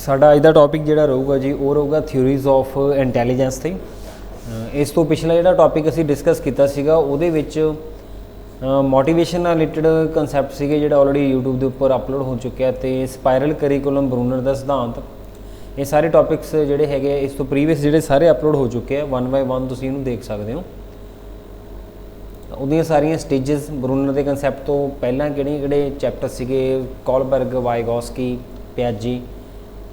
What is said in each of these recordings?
ਸਾਡਾ ਅੱਜ ਦਾ ਟੌਪਿਕ ਜਿਹੜਾ ਰਹੂਗਾ ਜੀ, ਉਹ ਰਹੂਗਾ ਥਿਊਰੀਜ਼ ਆਫ ਇੰਟੈਲੀਜੈਂਸ ਤੇ। ਇਸ ਤੋਂ ਪਿਛਲਾ ਜਿਹੜਾ ਟੌਪਿਕ ਅਸੀਂ ਡਿਸਕਸ ਕੀਤਾ ਸੀਗਾ, ਉਹਦੇ ਵਿੱਚ ਮੋਟੀਵੇਸ਼ਨ ਨਾਲ ਰਿਲੇਟਡ ਕਨਸੈਪਟ ਸੀਗੇ ਜਿਹੜਾ ਆਲਰੇਡੀ YouTube ਦੇ ਉੱਪਰ ਅਪਲੋਡ ਹੋ ਚੁੱਕਿਆ ਤੇ ਸਪਾਇਰਲ ਕਰਿਕੂਲਮ ਬਰੂਨਰ ਦਾ ਸਿਧਾਂਤ। ਇਹ ਸਾਰੇ ਟੌਪਿਕਸ ਜਿਹੜੇ ਹੈਗੇ ਇਸ ਤੋਂ ਪ੍ਰੀਵੀਅਸ ਜਿਹੜੇ ਸਾਰੇ ਅਪਲੋਡ ਹੋ ਚੁੱਕੇ ਆ ਵਨ ਬਾਈ ਵਨ ਤੁਸੀਂ ਇਹਨੂੰ ਦੇਖ ਸਕਦੇ ਹੋ। ਉਹਦੀਆਂ ਸਾਰੀਆਂ ਸਟੇजेस ਬਰੂਨਰ ਦੇ ਕਨਸੈਪਟ ਤੋਂ ਪਹਿਲਾਂ ਕਿਹੜੇ ਕਿਹੜੇ ਚੈਪਟਰ ਸੀਗੇ? ਕੋਲਬਰਗ ਵਾਈਗੋਸਕੀ ਪਿਆਜੀ।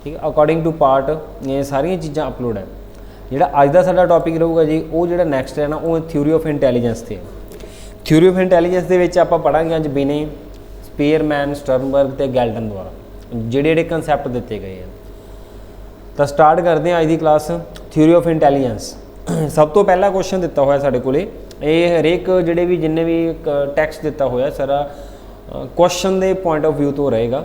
ਠੀਕ ਅਕੋਰਡਿੰਗ ਟੂ ਪਾਰਟ ਇਹ ਸਾਰੀਆਂ ਚੀਜ਼ਾਂ ਅਪਲੋਡ ਹੈ। ਜਿਹੜਾ ਅੱਜ ਦਾ ਸਾਡਾ ਟੌਪਿਕ ਰਹੂਗਾ ਜੀ, ਉਹ ਜਿਹੜਾ ਨੈਕਸਟ ਹੈ ਨਾ, ਉਹ ਥਿਊਰੀ ਆਫ ਇੰਟੈਲੀਜੈਂਸ ਤੇ ਥਿਊਰੀ ਆਫ ਇੰਟੈਲੀਜੈਂਸ ਦੇ ਵਿੱਚ ਆਪਾਂ ਪੜਾਂਗੇ ਅੱਜ ਬਿਨੇ ਸਪੀਅਰਮੈਨ ਸਟਰਨਬਰਗ ਤੇ ਗੈਲਟਨ ਦੁਆਰਾ, ਜਿਹੜੇ ਜਿਹੜੇ ਕਨਸੈਪਟ ਦਿੱਤੇ ਗਏ ਆ। ਤਾਂ ਸਟਾਰਟ ਕਰਦੇ ਹਾਂ ਅੱਜ ਦੀ ਕਲਾਸ ਥਿਊਰੀ ਆਫ ਇੰਟੈਲੀਜੈਂਸ ਸਭ ਤੋਂ ਪਹਿਲਾ ਕੁਐਸਚਨ ਦਿੱਤਾ ਹੋਇਆ ਸਾਡੇ ਕੋਲੇ, ਇਹ ਹਰੇਕ ਜਿਹੜੇ ਵੀ ਜਿੰਨੇ ਵੀ ਟੈਕਸਟ ਦਿੱਤਾ ਹੋਇਆ, ਸਾਰਾ ਕੁਐਸਚਨ ਦੇ ਪੁਆਇੰਟ ਆਫ View ਤੋਂ ਰਹੇਗਾ।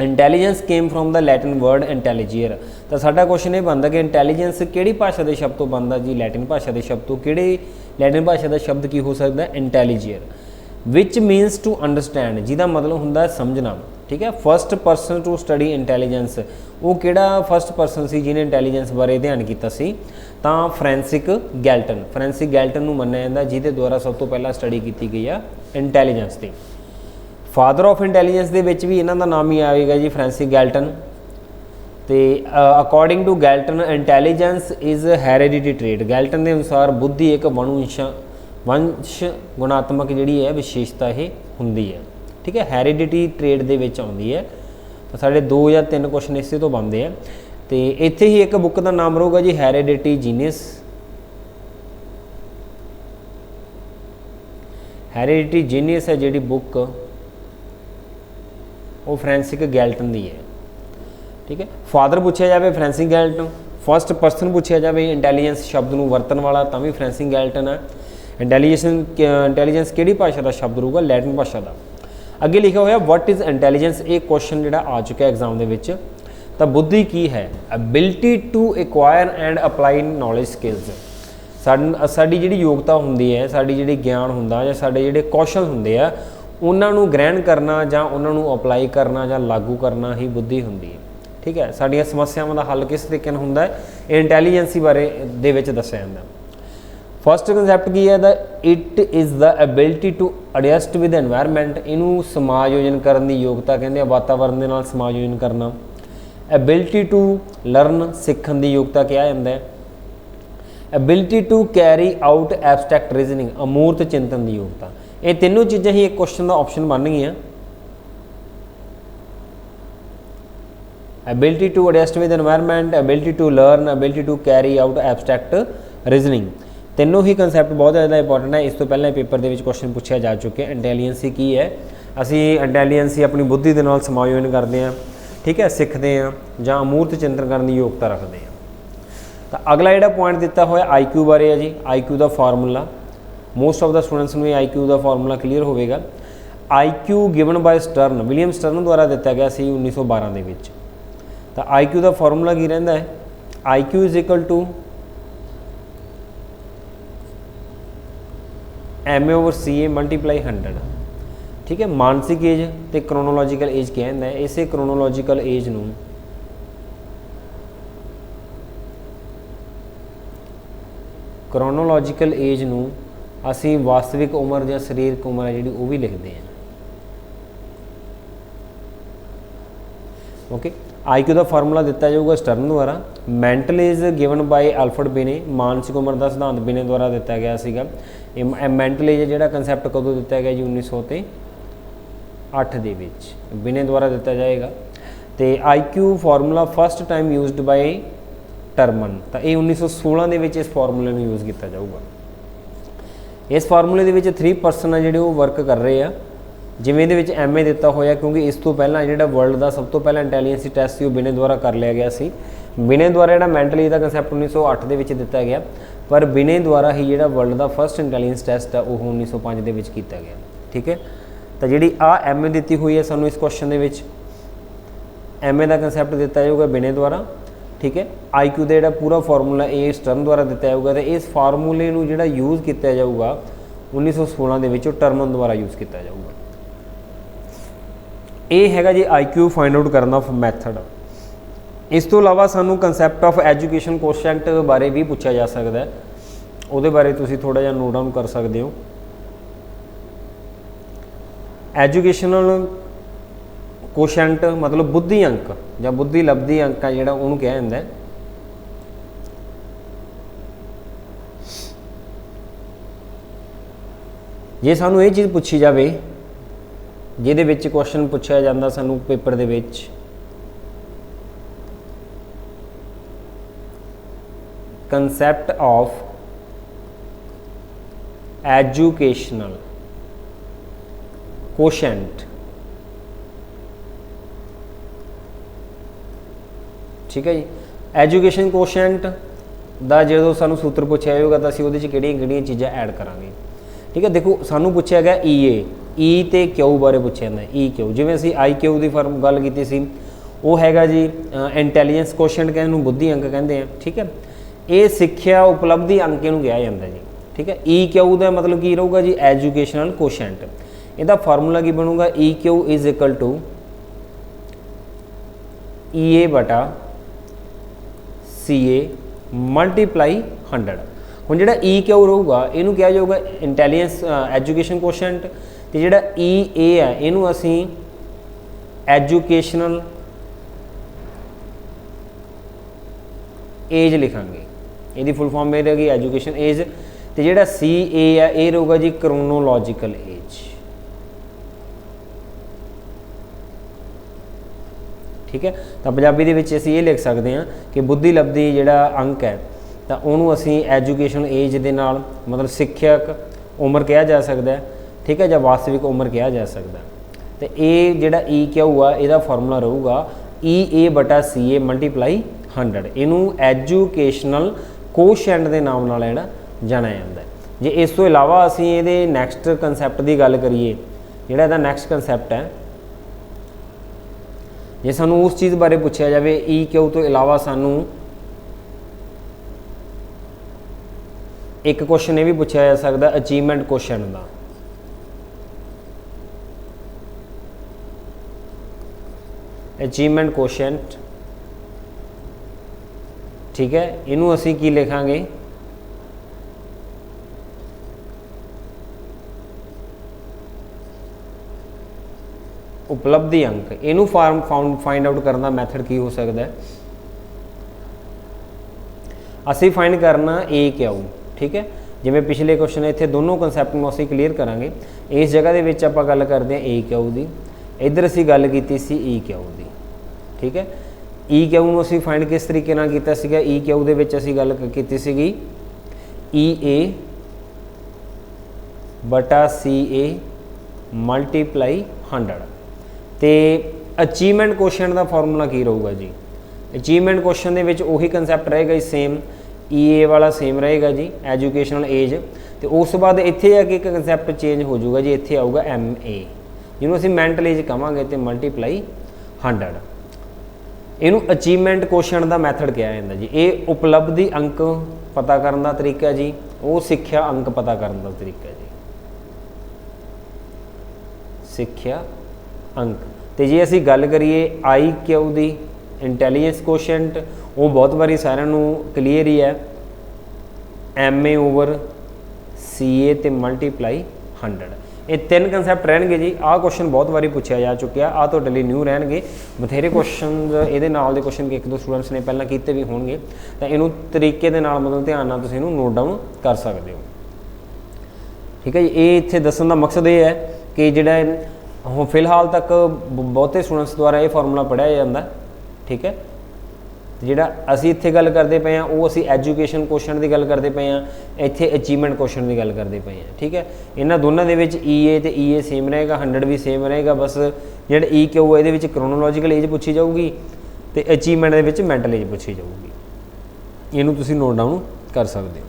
Intelligence came from the Latin word intelligere ਤਾਂ ਸਾਡਾ ਕੁਐਸਚਨ ਇਹ ਬਣਦਾ ਕਿ ਇੰਟੈਲੀਜੈਂਸ ਕਿਹੜੀ ਭਾਸ਼ਾ ਦੇ ਸ਼ਬਦ ਤੋਂ ਬਣਦਾ ਜੀ? ਲੈਟਿਨ ਭਾਸ਼ਾ ਦੇ ਸ਼ਬਦ ਤੋਂ। ਕਿਹੜੇ ਲੈਟਿਨ ਭਾਸ਼ਾ ਦਾ ਸ਼ਬਦ ਕੀ ਹੋ ਸਕਦਾ? Intelligere which means to understand ਜਿਹਦਾ ਮਤਲਬ ਹੁੰਦਾ ਸਮਝਣਾ। ਠੀਕ ਹੈ? First person to study intelligence ਉਹ ਕਿਹੜਾ ਫਰਸਟ ਪਰਸਨ ਸੀ ਜਿਹਨੇ ਇੰਟੈਲੀਜੈਂਸ ਬਾਰੇ ਅਧਿਐਨ ਕੀਤਾ ਸੀ? ਤਾਂ ਫ੍ਰੈਂਸਿਕ ਗੈਲਟਨ ਫ੍ਰੈਂਸਿਕ ਗੈਲਟਨ ਨੂੰ ਮੰਨਿਆ ਜਾਂਦਾ, ਜਿਹਦੇ ਦੁਆਰਾ ਸਭ ਤੋਂ ਪਹਿਲਾਂ ਸਟੱਡੀ ਕੀਤੀ ਗਈ ਆ ਇੰਟੈਲੀਜੈਂਸ ਦੀ। ਫਾਦਰ ਆਫ ਇੰਟੈਲੀਜੈਂਸ ਦੇ ਵਿੱਚ ਵੀ ਇਹਨਾਂ ਦਾ ਨਾਮ ਹੀ ਆਵੇਗਾ ਜੀ ਫ੍ਰੈਂਸਿਕ ਗੈਲਟਨ ਤੇ according to Galton intelligence is heredity trait Galton ਦੇ ਅਨੁਸਾਰ ਬੁੱਧੀ ਇੱਕ ਵੰਸ਼ ਵੰਸ਼ ਗੁਣਾਤਮਕ ਜਿਹੜੀ ਹੈ, ਵਿਸ਼ੇਸ਼ਤਾ ਇਹ ਹੁੰਦੀ ਹੈ। ਠੀਕ ਹੈ ਹੈਰੀਡਿਟੀ ਟ੍ਰੇਟ ਦੇ ਵਿੱਚ ਆਉਂਦੀ ਹੈ। ਤਾਂ ਸਾਡੇ 2 ਜਾਂ 3 ਕੁਐਸਚਨ ਇਸੇ ਤੋਂ ਬਣਦੇ ਆ। ਤੇ ਇੱਥੇ ਹੀ ਇੱਕ ਬੁੱਕ ਦਾ ਨਾਮ ਰਹੂਗਾ ਜੀ ਹੈਰੀਡਿਟੀ ਜੀਨੀਅਸ ਹੈਰੀਡਿਟੀ ਜੀਨੀਅਸ ਹੈ ਜਿਹੜੀ ਬੁੱਕ ਉਹ ਫ੍ਰੈਂਸਿਕ ਗੈਲਟਨ ਦੀ ਹੈ। ਠੀਕ ਹੈ? ਫਾਦਰ ਪੁੱਛਿਆ ਜਾਵੇ ਫ੍ਰੈਂਸਿਕ ਗੈਲਟਨ ਫਰਸਟ ਪਰਸਨ ਪੁੱਛਿਆ ਜਾਵੇ ਇੰਟੈਲੀਜੈਂਸ ਸ਼ਬਦ ਨੂੰ ਵਰਤਣ ਵਾਲਾ, ਤਾਂ ਵੀ ਫ੍ਰੈਂਸਿਕ ਗੈਲਟਨ ਹੈ। ਇੰਟੈਲੀਜੈਂਸ ਇੰਟੈਲੀਜੈਂਸ ਕਿਹੜੀ ਭਾਸ਼ਾ ਦਾ ਸ਼ਬਦ ਰਹੂਗਾ? ਲੈਟਿਨ ਭਾਸ਼ਾ ਦਾ। ਅੱਗੇ ਲਿਖਿਆ ਹੋਇਆ ਵਾਟ ਇਜ਼ ਇੰਟੈਲੀਜੈਂਸ ਇਹ ਕੁਐਸਚਨ ਜਿਹੜਾ ਆ ਚੁੱਕਿਆ ਐਗਜ਼ਾਮ ਦੇ ਵਿੱਚ। ਤਾਂ ਬੁੱਧੀ ਕੀ ਹੈ? Ability to acquire and apply knowledge skills ਸਾਡੀ ਜਿਹੜੀ ਯੋਗਤਾ ਹੁੰਦੀ ਹੈ, ਸਾਡੀ ਜਿਹੜੀ ਗਿਆਨ ਹੁੰਦਾ ਜਾਂ ਸਾਡੇ ਜਿਹੜੇ ਕੌਸ਼ਲ ਹੁੰਦੇ ਆ ਉਹਨਾਂ ਨੂੰ ਗ੍ਰਹਿਣ ਕਰਨਾ ਜਾਂ ਉਹਨਾਂ ਨੂੰ ਅਪਲਾਈ ਕਰਨਾ ਜਾਂ ਲਾਗੂ ਕਰਨਾ ਹੀ ਬੁੱਧੀ ਹੁੰਦੀ ਹੈ। ਠੀਕ ਹੈ, ਸਾਡੀਆਂ ਸਮੱਸਿਆਵਾਂ ਦਾ ਹੱਲ ਕਿਸ ਤਰੀਕੇ ਨਾਲ ਹੁੰਦਾ ਹੈ, ਇੰਟੈਲੀਜੈਂਸੀ ਬਾਰੇ ਦੇ ਵਿੱਚ ਦੱਸਿਆ ਜਾਂਦਾ ਫਸਟ ਕਨਸੈਪਟ ਕੀ ਹੈ? The it is the ability to adjust with environment ਇਹਨੂੰ ਸਮਾਯੋਜਨ ਕਰਨ ਦੀ ਯੋਗਤਾ ਕਹਿੰਦੇ ਆ ਵਾਤਾਵਰਣ ਦੇ ਨਾਲ ਸਮਾਯੋਜਨ ਕਰਨਾ। ਐਬਿਲਿਟੀ ਟੂ ਲਰਨ ਸਿੱਖਣ ਦੀ ਯੋਗਤਾ ਕਿਹਾ ਜਾਂਦਾ ਹੈ। Ability to carry out abstract reasoning ਅਮੂਰਤ ਚਿੰਤਨ ਦੀ ਯੋਗਤਾ। ਇਹ ਤਿੰਨੋਂ ਚੀਜ਼ਾਂ ਹੀ ਇੱਕ ਕੁਐਸਚਨ ਦਾ ਆਪਸ਼ਨ ਬਣ ਗਈਆਂ ability to adjust with environment, ability to learn, ability to carry out abstract reasoning ਤਿੰਨੋਂ ਹੀ ਕਨਸੈਪਟ ਬਹੁਤ ਜ਼ਿਆਦਾ ਇੰਪੋਰਟੈਂਟ ਹੈ। ਇਸ ਤੋਂ ਪਹਿਲਾਂ ਪੇਪਰ ਦੇ ਵਿੱਚ ਕੁਐਸਚਨ ਪੁੱਛਿਆ ਜਾ ਚੁੱਕਿਆ ਇੰਟੈਲੀਜੈਂਸੀ ਕੀ ਹੈ? ਅਸੀਂ ਇੰਟੈਲੀਜੈਂਸੀ ਆਪਣੀ ਬੁੱਧੀ ਦੇ ਨਾਲ ਸਮਾਯੋਜਨ ਕਰਦੇ ਹਾਂ, ਠੀਕ ਹੈ? ਸਿੱਖਦੇ ਹਾਂ ਜਾਂ ਅਮੂਰਤ ਚਿੰਤਨ ਕਰਨ ਦੀ ਯੋਗਤਾ ਰੱਖਦੇ ਹਾਂ। ਤਾਂ ਅਗਲਾ ਜਿਹੜਾ ਪੁਆਇੰਟ ਦਿੱਤਾ ਹੋਇਆ IQ ਬਾਰੇ ਹੈ ਜੀ। IQ the formula most of the students ਨੂੰ ਇਹ IQ ਦਾ ਫਾਰਮੂਲਾ ਕਲੀਅਰ ਹੋਵੇਗਾ। IQ given by Stern William Stern ਦੁਆਰਾ ਦਿੱਤਾ ਗਿਆ ਸੀ 1912 ਦੇ ਵਿੱਚ। ਤਾਂ IQ ਦਾ ਫਾਰਮੂਲਾ ਕੀ ਰਹਿੰਦਾ ਹੈ? IQ ma over ca multiply 100 ਠੀਕ ਹੈ? ਮਾਨਸਿਕ ਏਜ ਤੇ ਕ੍ਰੋਨੋਲੋਜੀਕਲ ਏਜ ਕਿਹਾ ਜਾਂਦਾ ਹੈ? ਇਸੇ ਕ੍ਰੋਨੋਲੋਜੀਕਲ ਏਜ ਨੂੰ ਕ੍ਰੋਨੋਲੋਜੀਕਲ ਏਜ ਨੂੰ ਅਸੀਂ ਵਾਸਤਵਿਕ ਉਮਰ ਜਾਂ ਸਰੀਰਕ ਉਮਰ ਹੈ ਜਿਹੜੀ ਉਹ ਵੀ ਲਿਖਦੇ ਹਾਂ। ਓਕੇ ਆਈਕਿਊ ਦਾ ਫਾਰਮੂਲਾ ਦਿੱਤਾ ਜਾਊਗਾ ਸਟਰਨ ਦੁਆਰਾ। Mental age given by Alfred Binet ਮਾਨਸਿਕ ਉਮਰ ਦਾ ਸਿਧਾਂਤ ਬਿਨੇ ਦੁਆਰਾ ਦਿੱਤਾ ਗਿਆ ਸੀਗਾ। ਇਹ ਮੈਂਟਲ ਏਜ ਜਿਹੜਾ ਕਨਸੈਪਟ ਕਦੋਂ ਦਿੱਤਾ ਗਿਆ ਜੀ? 1900 ਤੇ 8 ਦੇ ਵਿੱਚ। ਬਿਨੇ ਦੁਆਰਾ ਦਿੱਤਾ ਜਾਏਗਾ। ਤੇ IQ formula first time used by Terman ਤਾਂ ਇਹ 1916 ਦੇ ਵਿੱਚ ਇਸ ਫਾਰਮੂਲੇ ਨੂੰ ਯੂਜ਼ ਕੀਤਾ ਜਾਊਗਾ। ਇਸ ਫਾਰਮੂਲੇ ਦੇ ਵਿੱਚ 3 ਪਰਸਨ ਆ ਜਿਹੜੇ ਉਹ ਵਰਕ ਕਰ ਰਹੇ ਆ। ਜਿਵੇਂ ਇਹਦੇ ਵਿੱਚ ਐਮਏ ਦਿੱਤਾ ਹੋਇਆ, ਕਿਉਂਕਿ ਇਸ ਤੋਂ ਪਹਿਲਾਂ ਜਿਹੜਾ ਵਰਲਡ ਦਾ ਸਭ ਤੋਂ ਪਹਿਲਾਂ ਇੰਟੈਲੀਜੈਂਸੀ ਟੈਸਟ ਸੀ, ਉਹ ਬਿਨੇ ਦੁਆਰਾ ਕਰ ਲਿਆ ਗਿਆ ਸੀ। ਬਿਨੇ ਦੁਆਰਾ ਜਿਹੜਾ ਮੈਂਟਲੀ ਦਾ ਕਨਸੈਪਟ 1908 ਦੇ ਵਿੱਚ ਦਿੱਤਾ ਗਿਆ, ਪਰ ਬਿਨੇ ਦੁਆਰਾ ਹੀ ਜਿਹੜਾ ਵਰਲਡ ਦਾ ਫਰਸਟ ਇੰਟੈਲੀਜੈਂਸ ਟੈਸਟ ਆ, ਉਹ 1905 ਦੇ ਵਿੱਚ ਕੀਤਾ ਗਿਆ। ਠੀਕ ਹੈ? ਤਾਂ ਜਿਹੜੀ ਆ ਐਮਏ ਦਿੱਤੀ ਹੋਈ ਹੈ ਸਾਨੂੰ ਇਸ ਕੁਐਸਚਨ ਦੇ ਵਿੱਚ ਐਮਏ ਦਾ ਕਨਸੈਪਟ ਦਿੱਤਾ ਜਾਊਗਾ ਬਿਨੇ ਦੁਆਰਾ। ਠੀਕ ਹੈ? ਆਈਕਿਊ ਦਾ ਜਿਹੜਾ ਪੂਰਾ ਫਾਰਮੂਲਾ ਇਹ ਸਟਰਨ ਦੁਆਰਾ ਦਿੱਤਾ ਜਾਊਗਾ ਤੇ ਇਸ ਫਾਰਮੂਲੇ ਨੂੰ ਜਿਹੜਾ ਯੂਜ਼ ਕੀਤਾ ਜਾਊਗਾ 1916 ਦੇ ਵਿੱਚ ਉਹ ਟਰਮਨ ਦੁਆਰਾ ਯੂਜ਼ ਕੀਤਾ ਜਾਊਗਾ। ਇਹ ਹੈਗਾ ਜੀ ਆਈਕਿਊ ਫਾਈਂਡ ਆਊਟ ਕਰਨ ਦਾ ਮੈਥਡ ਇਸ ਤੋਂ ਇਲਾਵਾ ਸਾਨੂੰ ਕਨਸੈਪਟ ਆਫ ਐਜੂਕੇਸ਼ਨ ਕੋਸ਼ੈਂਟ ਬਾਰੇ ਵੀ ਪੁੱਛਿਆ ਜਾ ਸਕਦਾ ਹੈ। ਉਹਦੇ ਬਾਰੇ ਤੁਸੀਂ ਥੋੜਾ ਜਿਹਾ ਨੋਟ ਡਾਊਨ ਕਰ ਸਕਦੇ ਹੋ। ਐਜੂਕੇਸ਼ਨਲ ਕੋਸ਼ੈਂਟ ਮਤਲਬ ਬੁੱਧੀ ਅੰਕ ਜਾਂ ਬੁੱਧੀ ਲਬਧੀ ਅੰਕ ਆ ਜਿਹੜਾ ਉਹਨੂੰ ਕਿਹਾ ਜਾਂਦਾ ਹੈ। ਜੇ ਸਾਨੂੰ ਇਹ ਚੀਜ਼ ਪੁੱਛੀ ਜਾਵੇ, ਜਿਹਦੇ ਵਿੱਚ ਕੁਐਸਚਨ ਪੁੱਛਿਆ ਜਾਂਦਾ ਸਾਨੂੰ ਪੇਪਰ ਦੇ ਵਿੱਚ, concept of ਐਜੂਕੇਸ਼ਨਲ ਕੋਸ਼ੈਂਟ ਠੀਕ ਹੈ ਜੀ। ਐਜੂਕੇਸ਼ਨ ਕੋਸ਼ੈਂਟ ਦਾ ਜਦੋਂ ਸਾਨੂੰ ਸੂਤਰ ਪੁੱਛਿਆ ਜਾਊਗਾ ਤਾਂ ਅਸੀਂ ਉਹਦੇ 'ਚ ਕਿਹੜੀਆਂ ਕਿਹੜੀਆਂ ਚੀਜ਼ਾਂ ਐਡ ਕਰਾਂਗੇ। ਠੀਕ ਹੈ, ਦੇਖੋ ਸਾਨੂੰ ਪੁੱਛਿਆ ਗਿਆ ਈਏ ਈ e ਤੇ ਕਿਊ ਬਾਰੇ ਪੁੱਛਿਆ ਜਾਂਦਾ ਈ ਕਿਊ ਜਿਵੇਂ ਅਸੀਂ ਆਈ ਕਿਊ ਦੀ ਫਾਰਮ ਗੱਲ ਕੀਤੀ ਸੀ, ਉਹ ਹੈਗਾ ਜੀ ਇੰਟੈਲੀਜੈਂਸ ਕੋਸ਼ੈਂਟ ਕਹਿੰਦੇ ਨੂੰ ਬੁੱਧੀ ਅੰਕ ਕਹਿੰਦੇ ਆ, ਠੀਕ ਹੈ। ਇਹ ਸਿੱਖਿਆ ਉਪਲਬਧੀ ਅੰਕ ਨੂੰ ਕਿਹਾ ਜਾਂਦਾ ਜੀ, ਠੀਕ ਹੈ। ਈ ਕਿਊ ਦਾ ਮਤਲਬ ਕੀ ਰਹੂਗਾ ਜੀ ਐਜੂਕੇਸ਼ਨਲ ਕੋਸ਼ੈਂਟ ਇਹਦਾ ਫਾਰਮੂਲਾ ਕੀ ਬਣੂਗਾ? E Q is equal to EA ਬਟਾ CA multiply 100 ਹੁਣ ਜਿਹੜਾ e ਈ ਕਿਊ ਰਹੂਗਾ, ਇਹਨੂੰ ਕਿਹਾ ਜਾਊਗਾ ਇੰਟੈਲੀਜੈਂਸ ਐਜੂਕੇਸ਼ਨ ਕੋਸ਼ੈਂਟ ਤੇ ਜਿਹੜਾ ਈ ਏ ਹੈ, ਇਹਨੂੰ ਅਸੀਂ ਐਜੂਕੇਸ਼ਨਲ ਏਜ ਲਿਖਾਂਗੇ। ਇਹਦੀ ਫੁੱਲ ਫਾਰਮ ਇਹ ਰਹੇਗੀ ਐਜੂਕੇਸ਼ਨ ਏਜ ਤੇ ਜਿਹੜਾ ਸੀ ਏ ਆ ਇਹ ਰਹੂਗਾ ਜੀ ਕਰੋਨੋਲੋਜੀਕਲ ਏਜ ਠੀਕ ਹੈ? ਤਾਂ ਪੰਜਾਬੀ ਦੇ ਵਿੱਚ ਅਸੀਂ ਇਹ ਲਿਖ ਸਕਦੇ ਹਾਂ ਕਿ ਬੁੱਧੀ ਲਬਧੀ ਜਿਹੜਾ ਅੰਕ ਹੈ, ਤਾਂ ਉਹਨੂੰ ਅਸੀਂ ਐਜੂਕੇਸ਼ਨ ਏਜ ਦੇ ਨਾਲ, ਮਤਲਬ ਸਿੱਖਿਅਕ ਉਮਰ ਕਿਹਾ ਜਾ ਸਕਦਾ ਹੈ, ਠੀਕ ਹੈ ਜਾਂ ਵਾਸਤਵਿਕ ਉਮਰ ਕਿਹਾ ਜਾ ਸਕਦਾ ਹੈ। ਤੇ ਇਹ ਜਿਹੜਾ ਈ ਕਿਊ ਆ, ਇਹਦਾ ਫਾਰਮੂਲਾ ਰਹੂਗਾ e, ਈ ਏ ਬਟਾ ਸੀ ਏ ਮਲਟੀਪਲਾਈ 100 ਇਹਨੂੰ ਐਜੂਕੇਸ਼ਨਲ ਕੋਸ਼ੈਂਟ ਦੇ ਨਾਮ ਨਾਲ ਜਿਹੜਾ ਜਾਣਿਆ ਜਾਂਦਾ ਹੈ। ਜੇ ਇਸ ਤੋਂ ਇਲਾਵਾ ਅਸੀਂ ਇਹਦੇ ਨੈਕਸਟ ਕਨਸੈਪਟ ਦੀ ਗੱਲ ਕਰੀਏ, ਜਿਹੜਾ ਇਹਦਾ ਨੈਕਸਟ ਕਨਸੈਪਟ ਹੈ ਜੇ ਸਾਨੂੰ ਉਸ ਚੀਜ਼ ਬਾਰੇ ਪੁੱਛਿਆ ਜਾਵੇ, ਈ ਕਿਊ ਤੋਂ ਇਲਾਵਾ ਸਾਨੂੰ ਇੱਕ ਕੁਐਸਚਨ ਇਹ ਵੀ ਪੁੱਛਿਆ ਜਾ ਸਕਦਾ ਅਚੀਵਮੈਂਟ ਕੁਐਸਚਨ ਦਾ। ਅਚੀਵਮੈਂਟ ਕੋਸ਼ੈਂਟ ਠੀਕ ਹੈ, ਇਹਨੂੰ ਅਸੀਂ ਕੀ ਲਿਖਾਂਗੇ? ਉਪਲਬਧੀ ਅੰਕ। ਇਹਨੂੰ ਫਾਰਮ ਫਾਊਂਡ ਫਾਈਂਡ ਆਊਟ ਕਰਨ ਦਾ ਮੈਥਡ ਕੀ ਹੋ ਸਕਦਾ ਹੈ? ਅਸੀਂ ਫਾਈਂਡ ਕਰਨਾ a ਕਿਉ? ਠੀਕ ਹੈ? ਜਿਵੇਂ ਪਿਛਲੇ ਕੁਐਸਚਨ ਇੱਥੇ ਦੋਨੋਂ ਕਨਸੈਪਟ ਨੂੰ ਅਸੀਂ ਕਲੀਅਰ ਕਰਾਂਗੇ। ਇਸ ਜਗ੍ਹਾ ਦੇ ਵਿੱਚ ਆਪਾਂ ਗੱਲ ਕਰਦੇ ਹਾਂ a ਕਿਉ ਦੀ। ਇੱਧਰ ਅਸੀਂ ਗੱਲ ਕੀਤੀ ਸੀ e ਕਿਉ ਦੀ। ਠੀਕ ਹੈ? E ਈ ਕਿਊ ਨੂੰ ਅਸੀਂ ਫਾਈਂਡ ਕਿਸ ਤਰੀਕੇ ਨਾਲ ਕੀਤਾ ਸੀਗਾ? E ਈ ਕਿਊ ਦੇ ਵਿੱਚ ਅਸੀਂ ਗੱਲ ਕੀਤੀ ਸੀਗੀ। ਈ ਏ ਬਟਾ ਸੀ ਏ ਮਲਟੀਪਲਾਈ 100 ਤੇ ਅਚੀਵਮੈਂਟ ਕੁਐਸਚਨ ਦਾ ਫਾਰਮੂਲਾ ਕੀ ਰਹੂਗਾ ਜੀ? ਅਚੀਵਮੈਂਟ ਕੁਐਸਚਨ ਦੇ ਵਿੱਚ ਉਹੀ ਕਨਸੈਪਟ ਰਹੇਗਾ ਜੀ ਸੇਮ ਈ ਏ ਵਾਲਾ ਸੇਮ ਰਹੇਗਾ ਜੀ ਐਜੂਕੇਸ਼ਨਲ ਏਜ ਤੇ ਉਸ ਤੋਂ ਬਾਅਦ ਇੱਥੇ ਆ ਕੇ ਇੱਕ ਕਨਸੈਪਟ ਚੇਂਜ ਹੋ ਜਾਊਗਾ ਜੀ, ਇੱਥੇ ਆਊਗਾ ਐਮ ਏ ਜਿਹਨੂੰ ਅਸੀਂ ਮੈਂਟਲ ਏਜ ਕਵਾਂਗੇ ਤੇ ਮਲਟੀਪਲਾਈ 100 ਇਹਨੂੰ ਅਚੀਵਮੈਂਟ ਕੁਐਸਚਨ ਦਾ ਮੈਥਡ ਕਿਹਾ ਜਾਂਦਾ ਜੀ। ਇਹ ਉਪਲਬਧੀ ਅੰਕ ਪਤਾ ਕਰਨ ਦਾ ਤਰੀਕਾ ਜੀ, ਉਹ ਸਿੱਖਿਆ ਅੰਕ ਪਤਾ ਕਰਨ ਦਾ ਤਰੀਕਾ ਜੀ। ਸਿੱਖਿਆ ਅੰਕ। ਤੇ ਜੇ ਅਸੀਂ ਗੱਲ ਕਰੀਏ ਆਈ ਕਿਊ ਦੀ ਇੰਟੈਲੀਜੈਂਸ ਕੋਸ਼ੈਂਟ ਉਹ ਬਹੁਤ ਵਾਰੀ ਸਾਰਿਆਂ ਨੂੰ ਕਲੀਅਰ ਹੀ ਹੈ। ਐਮ ਏ ਓਵਰ ਸੀ ਏ ਤੇ ਮਲਟੀਪਲਾਈ 100 ਇਹ ਤਿੰਨ ਕਨਸੈਪਟ ਰਹਿਣਗੇ ਜੀ। ਆਹ ਕੁਐਸਚਨ ਬਹੁਤ ਵਾਰੀ ਪੁੱਛਿਆ ਜਾ ਚੁੱਕਿਆ। ਆ ਤੁਹਾਡੇ ਲਈ ਨਿਊ ਰਹਿਣਗੇ। ਬਥੇਰੇ ਕੁਐਸਚਨਸ ਇਹਦੇ ਨਾਲ ਦੇ ਕੁਐਸਚਨ ਕਿ ਇੱਕ ਦੋ ਸਟੂਡੈਂਟਸ ਨੇ ਪਹਿਲਾਂ ਕੀਤੇ ਵੀ ਹੋਣਗੇ। ਤਾਂ ਇਹਨੂੰ ਤਰੀਕੇ ਦੇ ਨਾਲ ਮਤਲਬ ਧਿਆਨ ਨਾਲ ਤੁਸੀਂ ਇਹਨੂੰ ਨੋਟ ਡਾਊਨ ਕਰ ਸਕਦੇ ਹੋ। ਠੀਕ ਹੈ ਜੀ? ਇਹ ਇੱਥੇ ਦੱਸਣ ਦਾ ਮਕਸਦ ਇਹ ਹੈ ਕਿ ਜਿਹੜਾ ਹੁਣ ਫਿਲਹਾਲ ਤੱਕ ਬ- ਬਹੁਤੇ ਸਟੂਡੈਂਟਸ ਦੁਆਰਾ ਇਹ ਫਾਰਮੂਲਾ ਪੜ੍ਹਿਆ ਜਾਂਦਾ, ਠੀਕ ਹੈ? ਜਿਹੜਾ ਅਸੀਂ ਇੱਥੇ ਗੱਲ ਕਰਦੇ ਪਏ ਆ ਉਹ ਅਸੀਂ ਐਜੂਕੇਸ਼ਨ ਕੁਐਸਚਨ ਦੀ ਗੱਲ ਕਰਦੇ ਪਏ ਆ ਇੱਥੇ ਅਚੀਵਮੈਂਟ ਕੁਐਸਚਨ ਦੀ ਗੱਲ ਕਰਦੇ ਪਏ ਆ ਠੀਕ ਹੈ? ਇਹਨਾਂ ਦੋਨਾਂ ਦੇ ਵਿੱਚ ਈਏ ਤੇ ਈਏ ਸੇਮ ਰਹੇਗਾ 100 ਵੀ ਸੇਮ ਰਹੇਗਾ, ਬਸ ਜਿਹੜਾ ਈ ਕਿਊ ਹੈ, ਇਹਦੇ ਵਿੱਚ ਕ੍ਰੋਨੋਲੋਜੀਕਲ ਏਜ ਪੁੱਛੀ ਜਾਊਗੀ ਤੇ ਅਚੀਵਮੈਂਟ ਦੇ ਵਿੱਚ ਮੈਂਟਲ ਏਜ ਪੁੱਛੀ ਜਾਊਗੀ। ਇਹਨੂੰ ਤੁਸੀਂ ਨੋਟ ਡਾਊਨ ਕਰ ਸਕਦੇ ਹੋ।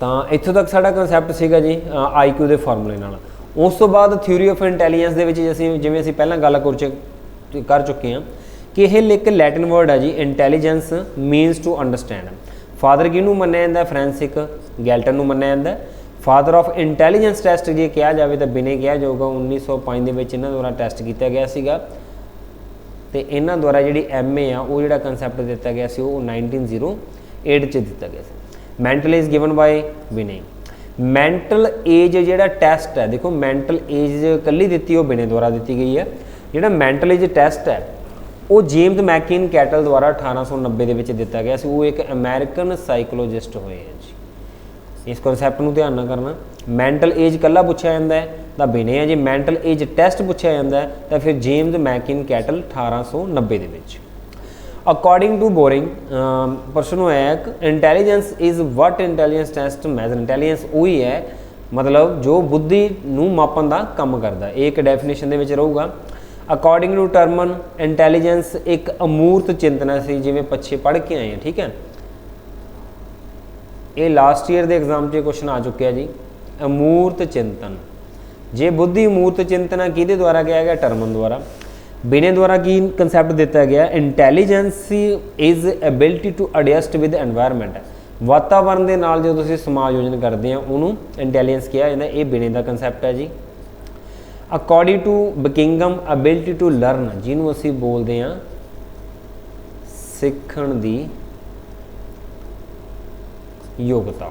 ਤਾਂ ਇੱਥੋਂ ਤੱਕ ਸਾਡਾ ਕਨਸੈਪਟ ਸੀਗਾ ਜੀ ਆਈਕਿਊ ਦੇ ਫਾਰਮੂਲੇ ਨਾਲ। ਉਸ ਤੋਂ ਬਾਅਦ ਥਿਊਰੀ ਆਫ ਇੰਟੈਲੀਜੈਂਸ ਦੇ ਵਿੱਚ ਅਸੀਂ, ਜਿਵੇਂ ਅਸੀਂ ਪਹਿਲਾਂ ਗੱਲ ਕਰ ਕਰ ਚੁੱਕੇ ਹਾਂ, ਕਿ ਇਹ ਇੱਕ ਲੈਟਿਨ ਵਰਡ ਹੈ ਜੀ intelligence means to understand father ਕਿਹਨੂੰ ਮੰਨਿਆ ਜਾਂਦਾ? ਫ੍ਰਾਂਸਿਕ ਗੈਲਟਨ ਨੂੰ ਮੰਨਿਆ ਜਾਂਦਾ। ਫਾਦਰ ਆਫ ਇੰਟੈਲੀਜੈਂਸ ਟੈਸਟ ਜੇ ਕਿਹਾ ਜਾਵੇ ਤਾਂ ਬਿਨੇ ਕਿਹਾ ਜਾਊਗਾ 1905 ਦੇ ਵਿੱਚ ਇਹਨਾਂ ਦੁਆਰਾ ਟੈਸਟ ਕੀਤਾ ਗਿਆ ਸੀਗਾ। ਤੇ ਇਹਨਾਂ ਦੁਆਰਾ ਜਿਹੜੀ ਐਮਏ ਆ, ਉਹ ਜਿਹੜਾ ਕਨਸੈਪਟ ਦਿੱਤਾ ਗਿਆ ਸੀ, ਉਹ 1908 ਚ ਦਿੱਤਾ ਗਿਆ ਸੀ। ਮੈਂਟਲ ਇਜ਼ ਗਿਵਨ ਬਾਈ ਵਿਨੇ ਮੈਂਟਲ ਏਜ ਜਿਹੜਾ ਟੈਸਟ ਹੈ, ਦੇਖੋ ਮੈਂਟਲ ਏਜ ਕੱਲੀ ਦਿੱਤੀ, ਉਹ ਬਿਨੇ ਦੁਆਰਾ ਦਿੱਤੀ ਗਈ ਹੈ। ਜਿਹੜਾ ਮੈਂਟਲ ਏਜ ਟੈਸਟ ਹੈ, ਉਹ ਜੇਮਸ ਮੈਕਿਨ ਕੈਟਲ ਦੁਆਰਾ 1890 ਦੇ ਵਿੱਚ ਦਿੱਤਾ ਗਿਆ ਸੀ। ਉਹ ਇੱਕ ਅਮਰੀਕਨ ਸਾਈਕੋਲੋਜਿਸਟ ਹੋਏ ਹੈ ਜੀ। ਇਸ ਕਨਸੈਪਟ ਨੂੰ ਧਿਆਨ ਨਾਲ ਕਰਨਾ। ਮੈਂਟਲ ਏਜ ਕੱਲਾ ਪੁੱਛਿਆ ਜਾਂਦਾ ਹੈ, ਤਾਂ ਬਿਨੇ ਹੈ ਜੇ। ਮੈਂਟਲ ਏਜ ਟੈਸਟ ਪੁੱਛਿਆ ਜਾਂਦਾ ਹੈ, ਤਾਂ ਫਿਰ ਜੇਮਸ ਮੈਕਿਨ ਕੈਟਲ 1890 ਦੇ ਵਿੱਚ। ਅਕੋਰਡਿੰਗ ਟੂ ਬੋਰਿੰਗ ਪ੍ਰਸ਼ਨ ਹੋਇਆ ਕਿ intelligence is what intelligence test measure intelligence ਉਹੀ ਹੈ ਮਤਲਬ ਜੋ ਬੁੱਧੀ ਨੂੰ ਮਾਪਣ ਦਾ ਕੰਮ ਕਰਦਾ ਇਹ ਇੱਕ ਡੈਫੀਨੇਸ਼ਨ ਦੇ ਵਿੱਚ ਰਹੂਗਾ ਅਕੋਰਡਿੰਗ ਟੂ ਟਰਮਨ ਇੰਟੈਲੀਜੈਂਸ ਇੱਕ ਅਮੂਰਤ ਚਿੰਤਨਾ ਸੀ ਜਿਵੇਂ ਪੱਛੇ ਪੜ੍ਹ ਕੇ ਆਏ ਹਾਂ ਠੀਕ ਹੈ ਇਹ ਲਾਸਟ ਈਅਰ ਦੇ ਐਗਜ਼ਾਮ 'ਚ ਕੁਐਸਚਨ ਆ ਚੁੱਕਿਆ ਜੀ ਅਮੂਰਤ ਚਿੰਤਨ ਜੇ ਬੁੱਧੀ ਅਮੂਰਤ ਚਿੰਤਨਾ ਕਿਹਦੇ ਦੁਆਰਾ ਕਿਹਾ ਗਿਆ ਟਰਮਨ ਦੁਆਰਾ बेने द्वारा की कंसेप्ट देता गया intelligence is ability to adjust with environment ਵਾਤਾਵਰਣ ਦੇ ਨਾਲ ਜਦੋਂ ਤੁਸੀਂ ਸਮਾਯੋਜਨ ਕਰਦੇ ਆ, ਉਹਨੂੰ ਇੰਟੈਲੀਜੈਂਸ ਕਿਹਾ ਜਾਂਦਾ, ਇਹ ਬਿਨੇ ਦਾ ਕਨਸੈਪਟ ਹੈ ਜੀ। According to Buckingham ability to learn ਜਿਹਨੂੰ ਅਸੀਂ ਬੋਲਦੇ ਆ, ਸਿੱਖਣ ਦੀ ਯੋਗਤਾ।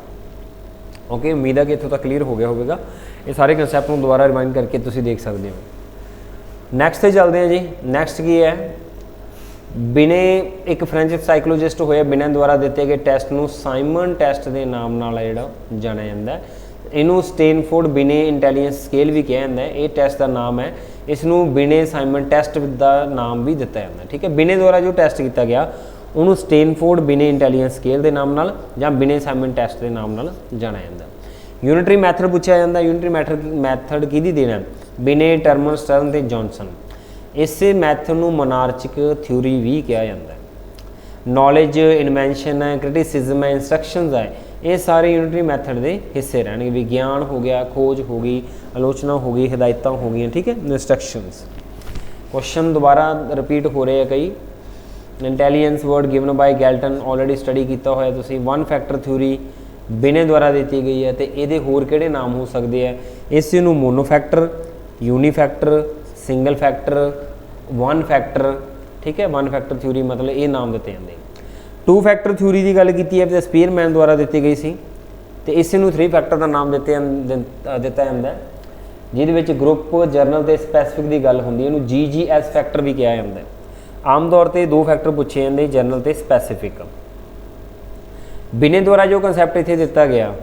ਓਕੇ ਉਮੀਦ ਹੈ ਕਿ ਇਥੋਂ ਤੱਕ ਕਲੀਅਰ ਹੋ ਗਿਆ ਹੋਵੇਗਾ। ਇਹ ਸਾਰੇ ਕਨਸੈਪਟ ਨੂੰ ਦੁਬਾਰਾ ਰਿਵਾਈਂਡ ਕਰਕੇ ਤੁਸੀਂ ਦੇਖ ਸਕਦੇ ਹੋ। ਨੈਕਸਟ ਤੇ ਚੱਲਦੇ ਹਾਂ ਜੀ। ਨੈਕਸਟ ਕੀ ਹੈ? ਬਿਨੇ ਇੱਕ ਫ੍ਰੈਂਚ ਸਾਈਕੋਲੋਜਿਸਟ ਹੋਏ ਬਿਨੇ ਦੁਆਰਾ ਦਿੱਤੇ ਗਏ ਟੈਸਟ ਨੂੰ ਸਾਈਮਨ ਟੈਸਟ ਦੇ ਨਾਮ ਨਾਲ ਜਿਹੜਾ, ਜਾਣਿਆ ਜਾਂਦਾ ਹੈ। ਇਹਨੂੰ ਸਟੇਨਫੋਰਡ ਬਿਨੇ ਇੰਟੈਲੀਜੈਂਸ ਸਕੇਲ ਵੀ ਕਿਹਾ ਜਾਂਦਾ ਇਹ ਟੈਸਟ ਦਾ ਨਾਮ ਹੈ। ਇਸ ਨੂੰ ਬਿਨੇ ਸਾਈਮਨ ਟੈਸਟ ਦਾ ਨਾਮ ਵੀ ਦਿੱਤਾ ਜਾਂਦਾ ਠੀਕ ਹੈ? ਬਿਨੇ ਦੁਆਰਾ ਜੋ ਟੈਸਟ ਕੀਤਾ ਗਿਆ, ਉਹਨੂੰ ਸਟੇਨਫੋਰਡ ਬਿਨੇ ਇੰਟੈਲੀਜੈਂਸ ਸਕੇਲ ਦੇ ਨਾਮ ਨਾਲ ਜਾਂ ਬਿਨੇ ਸਾਈਮਨ ਟੈਸਟ ਦੇ ਨਾਮ ਨਾਲ ਜਾਣਿਆ ਜਾਂਦਾ ਯੂਨਿਟਰੀ ਮੈਥਡ ਪੁੱਛਿਆ ਜਾਂਦਾ ਯੂਨਿਟਰੀ ਮੈਥਡ ਮੈਥਡ ਕਿਹਦੀ ਦੇਣਾ ਬਿਨੇ ਟਰਮਨ ਸਟਰਨ ਤੇ ਜੌਨਸਨ। ਇਸੇ ਮੈਥਡ ਨੂੰ ਮੋਨਾਰਚਿਕ ਥਿਊਰੀ ਵੀ ਕਿਹਾ ਜਾਂਦਾ ਹੈ। ਨੌਲੇਜ ਇਨਵੈਂਸ਼ਨ ਹੈ ਕ੍ਰਿਟਿਸਿਜ਼ਮ ਹੈ। ਇਨਸਟਰਕਸ਼ਨਸ ਹੈ ਇਹ ਸਾਰੇ ਯੂਨਿਟਰੀ ਮੈਥਡ ਦੇ ਹਿੱਸੇ ਰਹਿਣਗੇ। ਵਿਗਿਆਨ ਹੋ ਗਿਆ, ਖੋਜ ਹੋ ਗਈ, ਆਲੋਚਨਾ ਹੋ ਗਈ, ਹਦਾਇਤਾਂ ਹੋ ਗਈਆਂ, ਠੀਕ ਹੈ? ਇਨਸਟਰਕਸ਼ਨਸ ਕੁਐਸਚਨ ਦੁਬਾਰਾ ਰਿਪੀਟ ਹੋ ਰਹੇ ਆ ਕਈ। Intelligence word given by Galton already study ਕੀਤਾ ਹੋਇਆ ਤੁਸੀਂ। ਵਨ ਫੈਕਟਰ ਥਿਊਰੀ ਬਿਨੇ ਦੁਆਰਾ ਦਿੱਤੀ ਗਈ ਹੈ ਤੇ ਇਹਦੇ ਹੋਰ ਕਿਹੜੇ ਨਾਮ ਹੋ ਸਕਦੇ ਆ? ਇਸ ਨੂੰ mono factor uni factor single factor one factor ਠੀਕ ਹੈ ਵਨ ਫੈਕਟਰ ਥਿਊਰੀ ਮਤਲਬ ਇਹ ਨਾਮ ਦਿੱਤੇ ਜਾਂਦੇ ਟੂ ਫੈਕਟਰ ਥਿਊਰੀ ਦੀ ਗੱਲ ਕੀਤੀ ਹੈ ਤੇ ਸਪੀਅਰਮੈਨ ਦੁਆਰਾ ਦਿੱਤੀ ਗਈ ਸੀ ਤੇ ਇਸ ਨੂੰ ਥ੍ਰੀ ਫੈਕਟਰ ਦਾ ਨਾਮ ਦਿੱਤੇ ਦਿੱਤਾ ਜਾਂਦਾ ਜਿਹਦੇ ਵਿੱਚ ਗਰੁੱਪ ਜਰਨਲ ਤੇ ਸਪੈਸੀਫਿਕ ਦੀ ਗੱਲ ਹੁੰਦੀ ਹੈ ਇਹਨੂੰ ਜੀਜੀਐਸ ਫੈਕਟਰ ਵੀ ਕਿਹਾ ਜਾਂਦਾ ਆਮ ਤੌਰ ਤੇ ਦੋ ਫੈਕਟਰ ਪੁੱਛੇ ਜਾਂਦੇ ਜਰਨਲ ਤੇ ਸਪੈਸੀਫਿਕ ਬਿਨੇ ਦੁਆਰਾ ਜੋ ਕਨਸੈਪਟ ਇੱਥੇ ਦਿੱਤਾ ਗਿਆ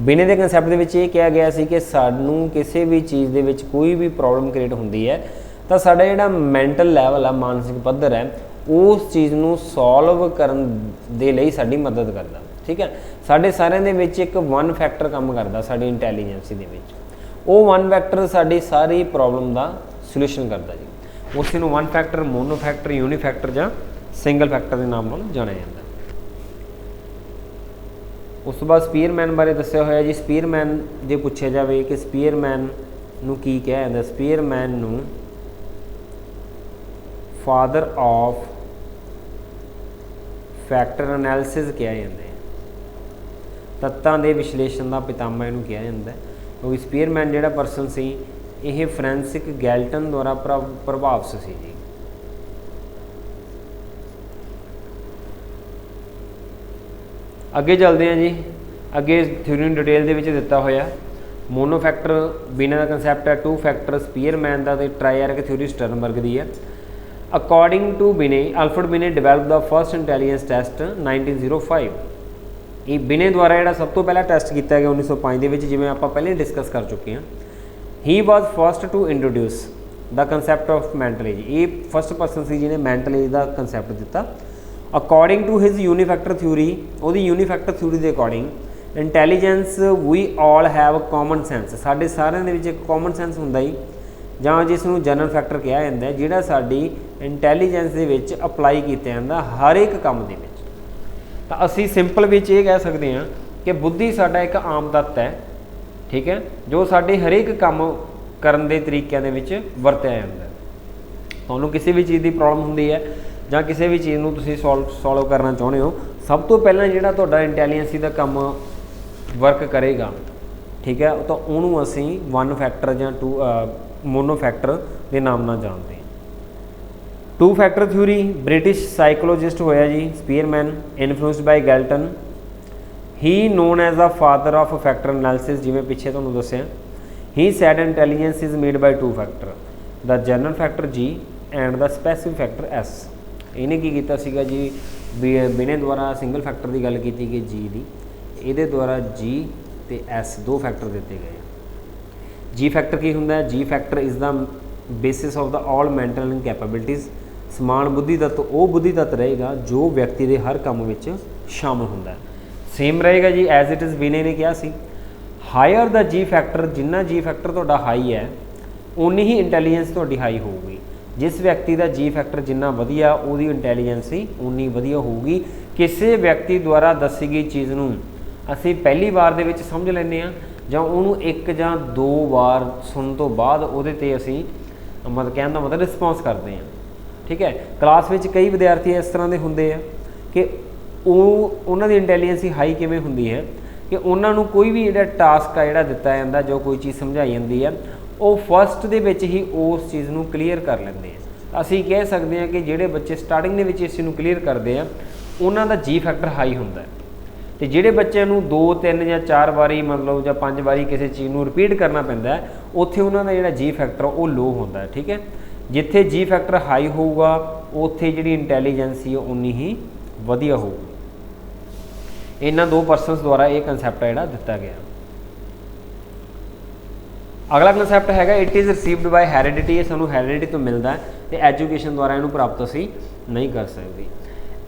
ਬਿਨੇ ਦੇ ਕਨਸੈਪਟ ਦੇ ਵਿੱਚ ਇਹ ਕਿਹਾ ਗਿਆ ਸੀ ਕਿ ਸਾਨੂੰ ਕਿਸੇ ਵੀ ਚੀਜ਼ ਦੇ ਵਿੱਚ ਕੋਈ ਵੀ ਪ੍ਰੋਬਲਮ ਕ੍ਰੀਏਟ ਹੁੰਦੀ ਹੈ, ਤਾਂ ਸਾਡਾ ਜਿਹੜਾ ਮੈਂਟਲ ਲੈਵਲ ਆ, ਮਾਨਸਿਕ ਪੱਧਰ ਹੈ, ਉਸ ਚੀਜ਼ ਨੂੰ ਸੋਲਵ ਕਰਨ ਦੇ ਲਈ ਸਾਡੀ ਮਦਦ ਕਰਦਾ, ਠੀਕ ਹੈ? ਸਾਡੇ ਸਾਰਿਆਂ ਦੇ ਵਿੱਚ ਇੱਕ ਵਨ ਫੈਕਟਰ ਕੰਮ ਕਰਦਾ, ਸਾਡੀ ਇੰਟੈਲੀਜੈਂਸੀ ਦੇ ਵਿੱਚ। ਉਹ ਵਨ ਫੈਕਟਰ ਸਾਡੀ ਸਾਰੀ ਪ੍ਰੋਬਲਮ ਦਾ ਸੋਲੂਸ਼ਨ ਕਰਦਾ ਜੀ। ਉਸ ਨੂੰ one factor mono factor uni factor ਜਾਂ ਸਿੰਗਲ ਫੈਕਟਰ ਦੇ ਨਾਮ ਨਾਲ ਜਾਣਿਆ ਜਾਂਦਾ। ਉਸ ਤੋਂ ਬਾਅਦ ਸਪੀਅਰਮੈਨ ਬਾਰੇ ਦੱਸਿਆ ਹੋਇਆ ਜੀ। ਸਪੀਅਰਮੈਨ ਜੇ ਪੁੱਛਿਆ ਜਾਵੇ ਕਿ ਸਪੀਅਰਮੈਨ ਨੂੰ ਕੀ ਕਿਹਾ ਜਾਂਦਾ, ਸਪੀਅਰਮੈਨ ਨੂੰ ਫਾਦਰ ਆਫ ਫੈਕਟਰ ਐਨਾਲਿਸਿਸ ਕਿਹਾ ਜਾਂਦਾ ਹੈ। ਤੱਤਾਂ ਦੇ ਵਿਸ਼ਲੇਸ਼ਣ ਦਾ ਪਿਤਾਮਾ ਇਹਨੂੰ ਕਿਹਾ ਜਾਂਦਾ ਹੈ। ਕਿਉਂਕਿ ਸਪੀਅਰਮੈਨ ਜਿਹੜਾ ਪਰਸਨ ਸੀ, ਇਹ ਫ੍ਰੈਂਸਿਕ ਗੈਲਟਨ ਦੁਆਰਾ ਪ੍ਰਭਾਵਿਤ ਸੀ ਜੀ। ਅੱਗੇ ਚੱਲਦੇ ਹਾਂ ਜੀ। ਅੱਗੇ ਥਿਊਰੀ ਨੂੰ ਡਿਟੇਲ ਦੇ ਵਿੱਚ ਦਿੱਤਾ ਹੋਇਆ। ਮੋਨੋ ਫੈਕਟਰ ਬਿਨਾਂ ਦਾ ਕਨਸੈਪਟ ਹੈ ਟੂ ਫੈਕਟਰ ਸਪੀਅਰਮੈਨ ਦਾ ਤੇ ਟ੍ਰਾਇਆਰਕ ਥਿਊਰੀ ਸਟਰਨਬਰਗ ਦੀ ਹੈ। According to Binet Alfred Binet develop the first intelligence test 1905 ਇਹ ਬਿਨੇ ਦੁਆਰਾ ਜਿਹੜਾ ਸਭ ਤੋਂ ਪਹਿਲਾ ਟੈਸਟ ਕੀਤਾ ਗਿਆ 1905 ਦੇ ਵਿੱਚ, ਜਿਵੇਂ ਆਪਾਂ ਪਹਿਲੇ ਡਿਸਕਸ ਕਰ ਚੁੱਕੇ ਹਾਂ। He was first to introduce the concept of mental age ਇਹ ਫਰਸਟ ਪਰਸਨ ਸੀ ਜਿਹਨੇ ਮੈਂਟਲ ਏਜ ਦਾ ਕਨਸੈਪਟ ਦਿੱਤਾ। According to his unifactor theory ਉਹਦੀ ਯੂਨੀਫੈਕਟਰ ਥਿਊਰੀ ਦੇ according intelligence we all have common sense ਸਾਡੇ ਸਾਰਿਆਂ ਦੇ ਵਿੱਚ ਇੱਕ ਕਾਮਨ ਸੈਂਸ ਹੁੰਦਾ ਹੀ ਜਾਂ ਜਿਸ ਨੂੰ ਜਨਰਲ ਫੈਕਟਰ ਕਿਹਾ ਜਾਂਦਾ ਜਿਹੜਾ ਸਾਡੀ ਇੰਟੈਲੀਜੈਂਸ ਦੇ ਵਿੱਚ ਅਪਲਾਈ ਕੀਤਾ ਜਾਂਦਾ ਹਰ ਇੱਕ ਕੰਮ ਦੇ ਵਿੱਚ। ਤਾਂ ਅਸੀਂ ਸਿੰਪਲ ਵਿੱਚ ਇਹ ਕਹਿ ਸਕਦੇ ਹਾਂ ਕਿ ਬੁੱਧੀ ਸਾਡਾ ਇੱਕ ਆਮ ਤੱਤ ਹੈ, ਠੀਕ ਹੈ, ਜੋ ਸਾਡੇ ਹਰੇਕ ਕੰਮ ਕਰਨ ਦੇ ਤਰੀਕਿਆਂ ਦੇ ਵਿੱਚ ਵਰਤਿਆ ਜਾਂਦਾ ਤੁਹਾਨੂੰ ਕਿਸੇ ਵੀ ਚੀਜ਼ ਦੀ ਪ੍ਰੋਬਲਮ ਹੁੰਦੀ ਹੈ ਜਾਂ ਕਿਸੇ ਵੀ ਚੀਜ਼ ਨੂੰ ਤੁਸੀਂ ਸੋਲਵ ਸੋਲਵ ਕਰਨਾ ਚਾਹੁੰਦੇ ਹੋ, ਸਭ ਤੋਂ ਪਹਿਲਾਂ ਜਿਹੜਾ ਤੁਹਾਡਾ ਇੰਟੈਲੀਜੈਂਸੀ ਦਾ ਕੰਮ ਵਰਕ ਕਰੇਗਾ, ਠੀਕ ਹੈ, ਤਾਂ ਉਹਨੂੰ ਅਸੀਂ ਵਨ ਫੈਕਟਰ ਜਾਂ ਟੂ ਮੋਨੋ ਫੈਕਟਰ ਦੇ ਨਾਮ ਨਾਲ ਜਾਣਦੇ ਹਾਂ। Two factor theory British psychologist ਹੋਇਆ ਜੀ Spearman influenced by Galton he known as the father of factor analysis ਜਿਵੇਂ ਪਿੱਛੇ ਤੁਹਾਨੂੰ ਦੱਸਿਆ। He said intelligence is made by two factor the general factor G and the specific factor S ਇਹਨੇ ਕੀ ਕੀਤਾ ਸੀਗਾ ਜੀ? ਵੀ- ਬਿਨੇ ਦੁਆਰਾ ਸਿੰਗਲ ਫੈਕਟਰ ਦੀ ਗੱਲ ਕੀਤੀ ਗਈ ਜੀ ਦੀ। ਇਹਦੇ ਦੁਆਰਾ ਜੀ ਤੇ ਐਸ ਦੋ ਫੈਕਟਰ ਦਿੱਤੇ ਗਏ ਜੀ ਫੈਕਟਰ ਕੀ ਹੁੰਦਾ? ਹੈ G factor is the basis of the all mental and capabilities ਸਮਾਨ ਬੁੱਧੀ ਤੱਤ ਉਹ ਬੁੱਧੀ ਤੱਤ ਰਹੇਗਾ ਜੋ ਵਿਅਕਤੀ ਦੇ ਹਰ ਕੰਮ ਵਿੱਚ ਸ਼ਾਮਲ ਹੁੰਦਾ ਹੈ। ਸੇਮ ਰਹੇਗਾ ਜੀ ਐਜ਼ ਇਟ ਇਜ਼ ਵਿਨੇ ਨੇ ਕਿਹਾ ਸੀ। ਹਾਇਰ ਦਾ ਜੀ ਫੈਕਟਰ ਜਿੰਨਾ ਜੀ ਫੈਕਟਰ ਤੁਹਾਡਾ ਹਾਈ ਹੈ ਉਨੀ ਹੀ ਇੰਟੈਲੀਜੈਂਸ ਤੁਹਾਡੀ ਹਾਈ ਹੋਊਗੀ। ਜਿਸ ਵਿਅਕਤੀ ਦਾ ਜੀ ਫੈਕਟਰ ਜਿੰਨਾ ਵਧੀਆ, ਉਹਦੀ ਇੰਟੈਲੀਜੈਂਸੀ ਉਨੀ ਵਧੀਆ ਹੋਊਗੀ। ਕਿਸੇ ਵਿਅਕਤੀ ਦੁਆਰਾ ਦੱਸੀ ਗਈ ਚੀਜ਼ ਨੂੰ ਅਸੀਂ ਪਹਿਲੀ ਵਾਰ ਦੇ ਵਿੱਚ ਸਮਝ ਲੈਂਦੇ ਆ ਜਾਂ ਉਹਨੂੰ ਇੱਕ ਜਾਂ ਦੋ ਵਾਰ ਸੁਣਨ ਤੋਂ ਬਾਅਦ ਉਹਦੇ ਤੇ ਅਸੀਂ ਮਤਲਬ ਕਹਿਣ ਦਾ ਮਤਲਬ ਰਿਸਪੌਂਸ ਕਰਦੇ ਆ ਠੀਕ ਹੈ? ਕਲਾਸ ਵਿੱਚ ਕਈ ਵਿਦਿਆਰਥੀ ਇਸ ਤਰ੍ਹਾਂ ਦੇ ਹੁੰਦੇ ਆ ਕਿ ਉਹ, ਉਹਨਾਂ ਦੀ ਇੰਟੈਲੀਜੈਂਸੀ ਹਾਈ ਕਿਵੇਂ ਹੁੰਦੀ ਹੈ ਕਿ ਉਹਨਾਂ ਨੂੰ ਕੋਈ ਵੀ ਜਿਹੜਾ ਟਾਸਕ ਆ ਜਿਹੜਾ ਦਿੱਤਾ ਜਾਂਦਾ, ਜੋ ਕੋਈ ਚੀਜ਼ ਸਮਝਾਈ ਜਾਂਦੀ ਹੈ ਉਹ ਫਸਟ ਦੇ ਵਿੱਚ ਹੀ ਉਸ ਚੀਜ਼ ਨੂੰ ਕਲੀਅਰ ਕਰ ਲੈਂਦੇ ਆ। ਅਸੀਂ ਕਹਿ ਸਕਦੇ ਹਾਂ ਕਿ ਜਿਹੜੇ ਬੱਚੇ ਸਟਾਰਟਿੰਗ ਦੇ ਵਿੱਚ ਇਸ ਚੀਜ਼ ਨੂੰ ਕਲੀਅਰ ਕਰਦੇ ਆ, ਉਹਨਾਂ ਦਾ ਜੀ ਫੈਕਟਰ ਹਾਈ ਹੁੰਦਾ ਹੈ। ਤੇ ਜਿਹੜੇ ਬੱਚਿਆਂ ਨੂੰ 2 3 ਜਾਂ 4 ਵਾਰੀ ਮਤਲਬ ਜਾਂ 5 ਵਾਰੀ ਕਿਸੇ ਚੀਜ਼ ਨੂੰ ਰਿਪੀਟ ਕਰਨਾ ਪੈਂਦਾ ਹੈ, ਉੱਥੇ ਉਹਨਾਂ ਦਾ ਜਿਹੜਾ ਜੀ ਫੈਕਟਰ ਉਹ ਲੋ ਹੁੰਦਾ ਹੈ, ਠੀਕ ਹੈ? ਜਿੱਥੇ ਜੀ ਫੈਕਟਰ ਹਾਈ ਹੋਊਗਾ, ਉੱਥੇ ਜਿਹੜੀ ਇੰਟੈਲੀਜੈਂਸ ਸੀ ਉਨੀ ਹੀ ਵਧੀਆ ਹੋਊਗੀ। ਇਹਨਾਂ ਦੋ ਪਰਸਨਸ ਦੁਆਰਾ ਇਹ ਕਨਸੈਪਟ ਜਿਹੜਾ ਦਿੱਤਾ ਗਿਆ। ਅਗਲਾ ਕਨਸੈਪਟ ਹੈਗਾ it is received by heredity ਇਹ ਸਾਨੂੰ ਹੈਰੀਡਿਟੀ ਤੋਂ ਮਿਲਦਾ ਹੈ ਤੇ ਐਜੂਕੇਸ਼ਨ ਦੁਆਰਾ ਇਹਨੂੰ ਪ੍ਰਾਪਤ ਅਸੀਂ ਨਹੀਂ ਕਰ ਸਕਦੇ।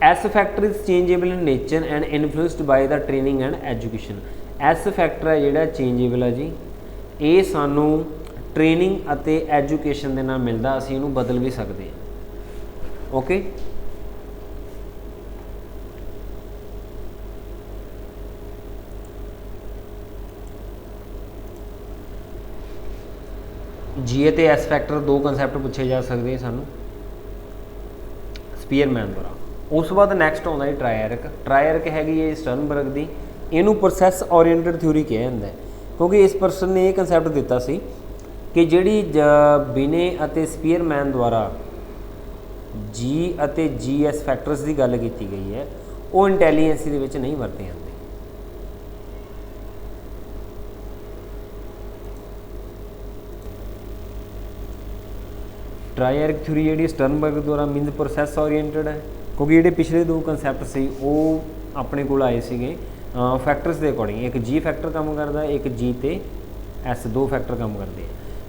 S factor is changeable in nature and influenced by the training and education S factor ਹੈ ਜਿਹੜਾ ਚੇਂਜੇਬਲ ਹੈ ਜੀ, ਇਹ ਸਾਨੂੰ ਟ੍ਰੇਨਿੰਗ ਅਤੇ ਐਜੂਕੇਸ਼ਨ ਦੇ ਨਾਲ ਮਿਲਦਾ, ਅਸੀਂ ਇਹਨੂੰ ਬਦਲ ਵੀ ਸਕਦੇ ਹਾਂ। ਓਕੇ ਜੀ ਅਤੇ ਐਸ ਫੈਕਟਰ ਦੋ ਕਨਸੈਪਟ ਪੁੱਛੇ ਜਾ ਸਕਦੇ ਸਾਨੂੰ। ਸਪੀਅਰਮੈਨ ਦੁਆਰਾ। ਉਸ ਤੋਂ ਬਾਅਦ ਨੈਕਸਟ ਆਉਂਦਾ ਹੈ ਟ੍ਰਾਇਰਕ ਟ੍ਰਾਇਰਕ ਹੈਗੀ ਹੈ ਸਟਰਨਬਰਗ ਦੀ। ਇਹਨੂੰ ਪ੍ਰੋਸੈਸ ਓਰੀਐਂਟਡ ਥਿਊਰੀ ਕਿਹਾ ਜਾਂਦਾ ਹੈ। ਕਿਉਂਕਿ ਇਸ ਪਰਸਨ ਨੇ ਇਹ ਕਨਸੈਪਟ ਦਿੱਤਾ ਸੀ ਕਿ ਜਿਹੜੀ ਜ- ਬਿਨੇ ਅਤੇ ਸਪੀਅਰਮੈਨ ਦੁਆਰਾ ਜੀ ਅਤੇ ਜੀਐਸ ਫੈਕਟਰਸ ਦੀ ਗੱਲ ਕੀਤੀ ਗਈ ਹੈ, ਉਹ ਇੰਟੈਲੀਜੈਂਸੀ ਦੇ ਵਿੱਚ ਨਹੀਂ ਵਰਤੇ ਜਾਂਦੇ ਟ੍ਰਾਇਰਕ ਥਿਊਰੀ ਜਿਹੜੀ ਸਟਰਨਬਰਗ ਦੁਆਰਾ ਮੀਨਸ ਪ੍ਰੋਸੈਸ ਓਰੀਐਂਟਡ ਹੈ। ਕਿਉਂਕਿ ਜਿਹੜੇ ਪਿਛਲੇ ਦੋ ਕਨਸੈਪਟ ਸੀ, ਉਹ ਆਪਣੇ ਕੋਲ ਆਏ ਸੀਗੇ। ਫੈਕਟਰਸ ਦੇ ਅਕੋਰਡਿੰਗ ਇੱਕ ਜੀ ਫੈਕਟਰ ਕੰਮ ਕਰਦਾ, ਇੱਕ ਜੀ ਤੇ ਐਸ ਦੋ ਫੈਕਟਰ ਕੰਮ ਕਰਦੇ ਆ।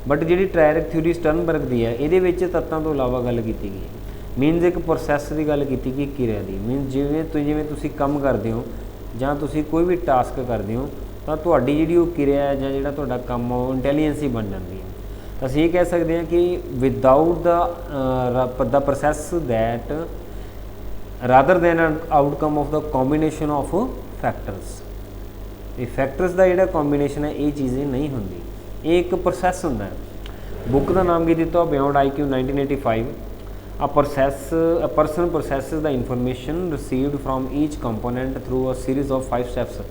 ਬਟ ਜਿਹੜੀ ਟ੍ਰਾਇਰਕ ਥਿਊਰੀ ਸਟਰਨਬਰਗ ਦੀ ਹੈ, ਇਹਦੇ ਵਿੱਚ ਤੱਤਾਂ ਤੋਂ ਇਲਾਵਾ ਗੱਲ ਕੀਤੀ ਗਈ ਹੈ। ਮੀਨਸ ਇੱਕ ਪ੍ਰੋਸੈਸ ਦੀ ਗੱਲ ਕੀਤੀ ਗਈ ਕਿਰਿਆ ਦੀ। ਮੀਨਸ ਜਿਵੇਂ ਤੁਸੀਂ ਜਿਵੇਂ ਤੁਸੀਂ ਕੰਮ ਕਰਦੇ ਹੋ, ਜਾਂ ਤੁਸੀਂ ਕੋਈ ਵੀ ਟਾਸਕ ਕਰਦੇ ਹੋ, ਤਾਂ ਤੁਹਾਡੀ ਜਿਹੜੀ ਉਹ ਕਿਰਿਆ ਹੈ ਜਾਂ ਜਿਹੜਾ ਤੁਹਾਡਾ ਕੰਮ ਆ, ਉਹ ਇੰਟੈਲੀਜੈਂਸ ਹੀ ਬਣ ਜਾਂਦੀ ਹੈ। ਅਸੀਂ ਇਹ ਕਹਿ ਸਕਦੇ ਹਾਂ ਕਿ without the the process that rather than an outcome of the combination of factors ਇਹ ਫੈਕਟਰਸ ਦਾ ਜਿਹੜਾ ਕੰਬੀਨੇਸ਼ਨ ਹੈ, ਇਹ ਚੀਜ਼ ਨਹੀਂ ਹੁੰਦੀ। ਇਹ ਇੱਕ ਪ੍ਰੋਸੈਸ ਹੁੰਦਾ ਹੈ। ਬੁੱਕ ਦਾ ਨਾਮ ਕੀ ਦਿੱਤਾ beyond IQ 1985 a process, a person processes the information received from each component through a series of five steps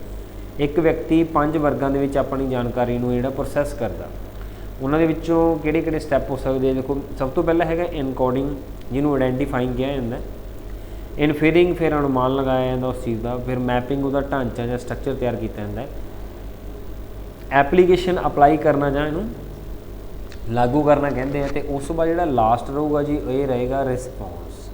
ਇੱਕ ਵਿਅਕਤੀ ਪੰਜ ਵਰਗਾਂ ਦੇ ਵਿੱਚ ਆਪਣੀ ਜਾਣਕਾਰੀ ਨੂੰ ਜਿਹੜਾ ਪ੍ਰੋਸੈਸ ਕਰਦਾ। ਉਹਨਾਂ ਦੇ ਵਿੱਚੋਂ ਕਿਹੜੇ ਕਿਹੜੇ ਸਟੈਪ ਹੋ ਸਕਦੇ ਆ? ਦੇਖੋ, ਸਭ ਤੋਂ ਪਹਿਲਾਂ ਹੈਗਾ ਇਨਕੋਡਿੰਗ ਜਿਹਨੂੰ ਆਇਡੈਂਟੀਫਾਈਂਗ ਕਿਹਾ ਜਾਂਦਾ ਇਨਫੀਰਿੰਗ ਫਿਰ ਅਨੁਮਾਨ ਲਗਾਇਆ ਜਾਂਦਾ ਉਸ ਚੀਜ਼ ਦਾ, ਫਿਰ ਮੈਪਿੰਗ ਉਹਦਾ ਢਾਂਚਾ ਜਾਂ ਸਟਰਕਚਰ ਤਿਆਰ ਕੀਤਾ ਜਾਂਦਾ ਹੈ। ਐਪਲੀਕੇਸ਼ਨ ਅਪਲਾਈ ਕਰਨਾ ਜਾਂ ਇਹਨੂੰ ਲਾਗੂ ਕਰਨਾ ਕਹਿੰਦੇ ਆ, ਤੇ ਉਸ ਤੋਂ ਬਾਅਦ ਜਿਹੜਾ ਲਾਸਟ ਰਹੂਗਾ ਜੀ, ਇਹ ਰਹੇਗਾ ਰਿਸਪੌਂਸ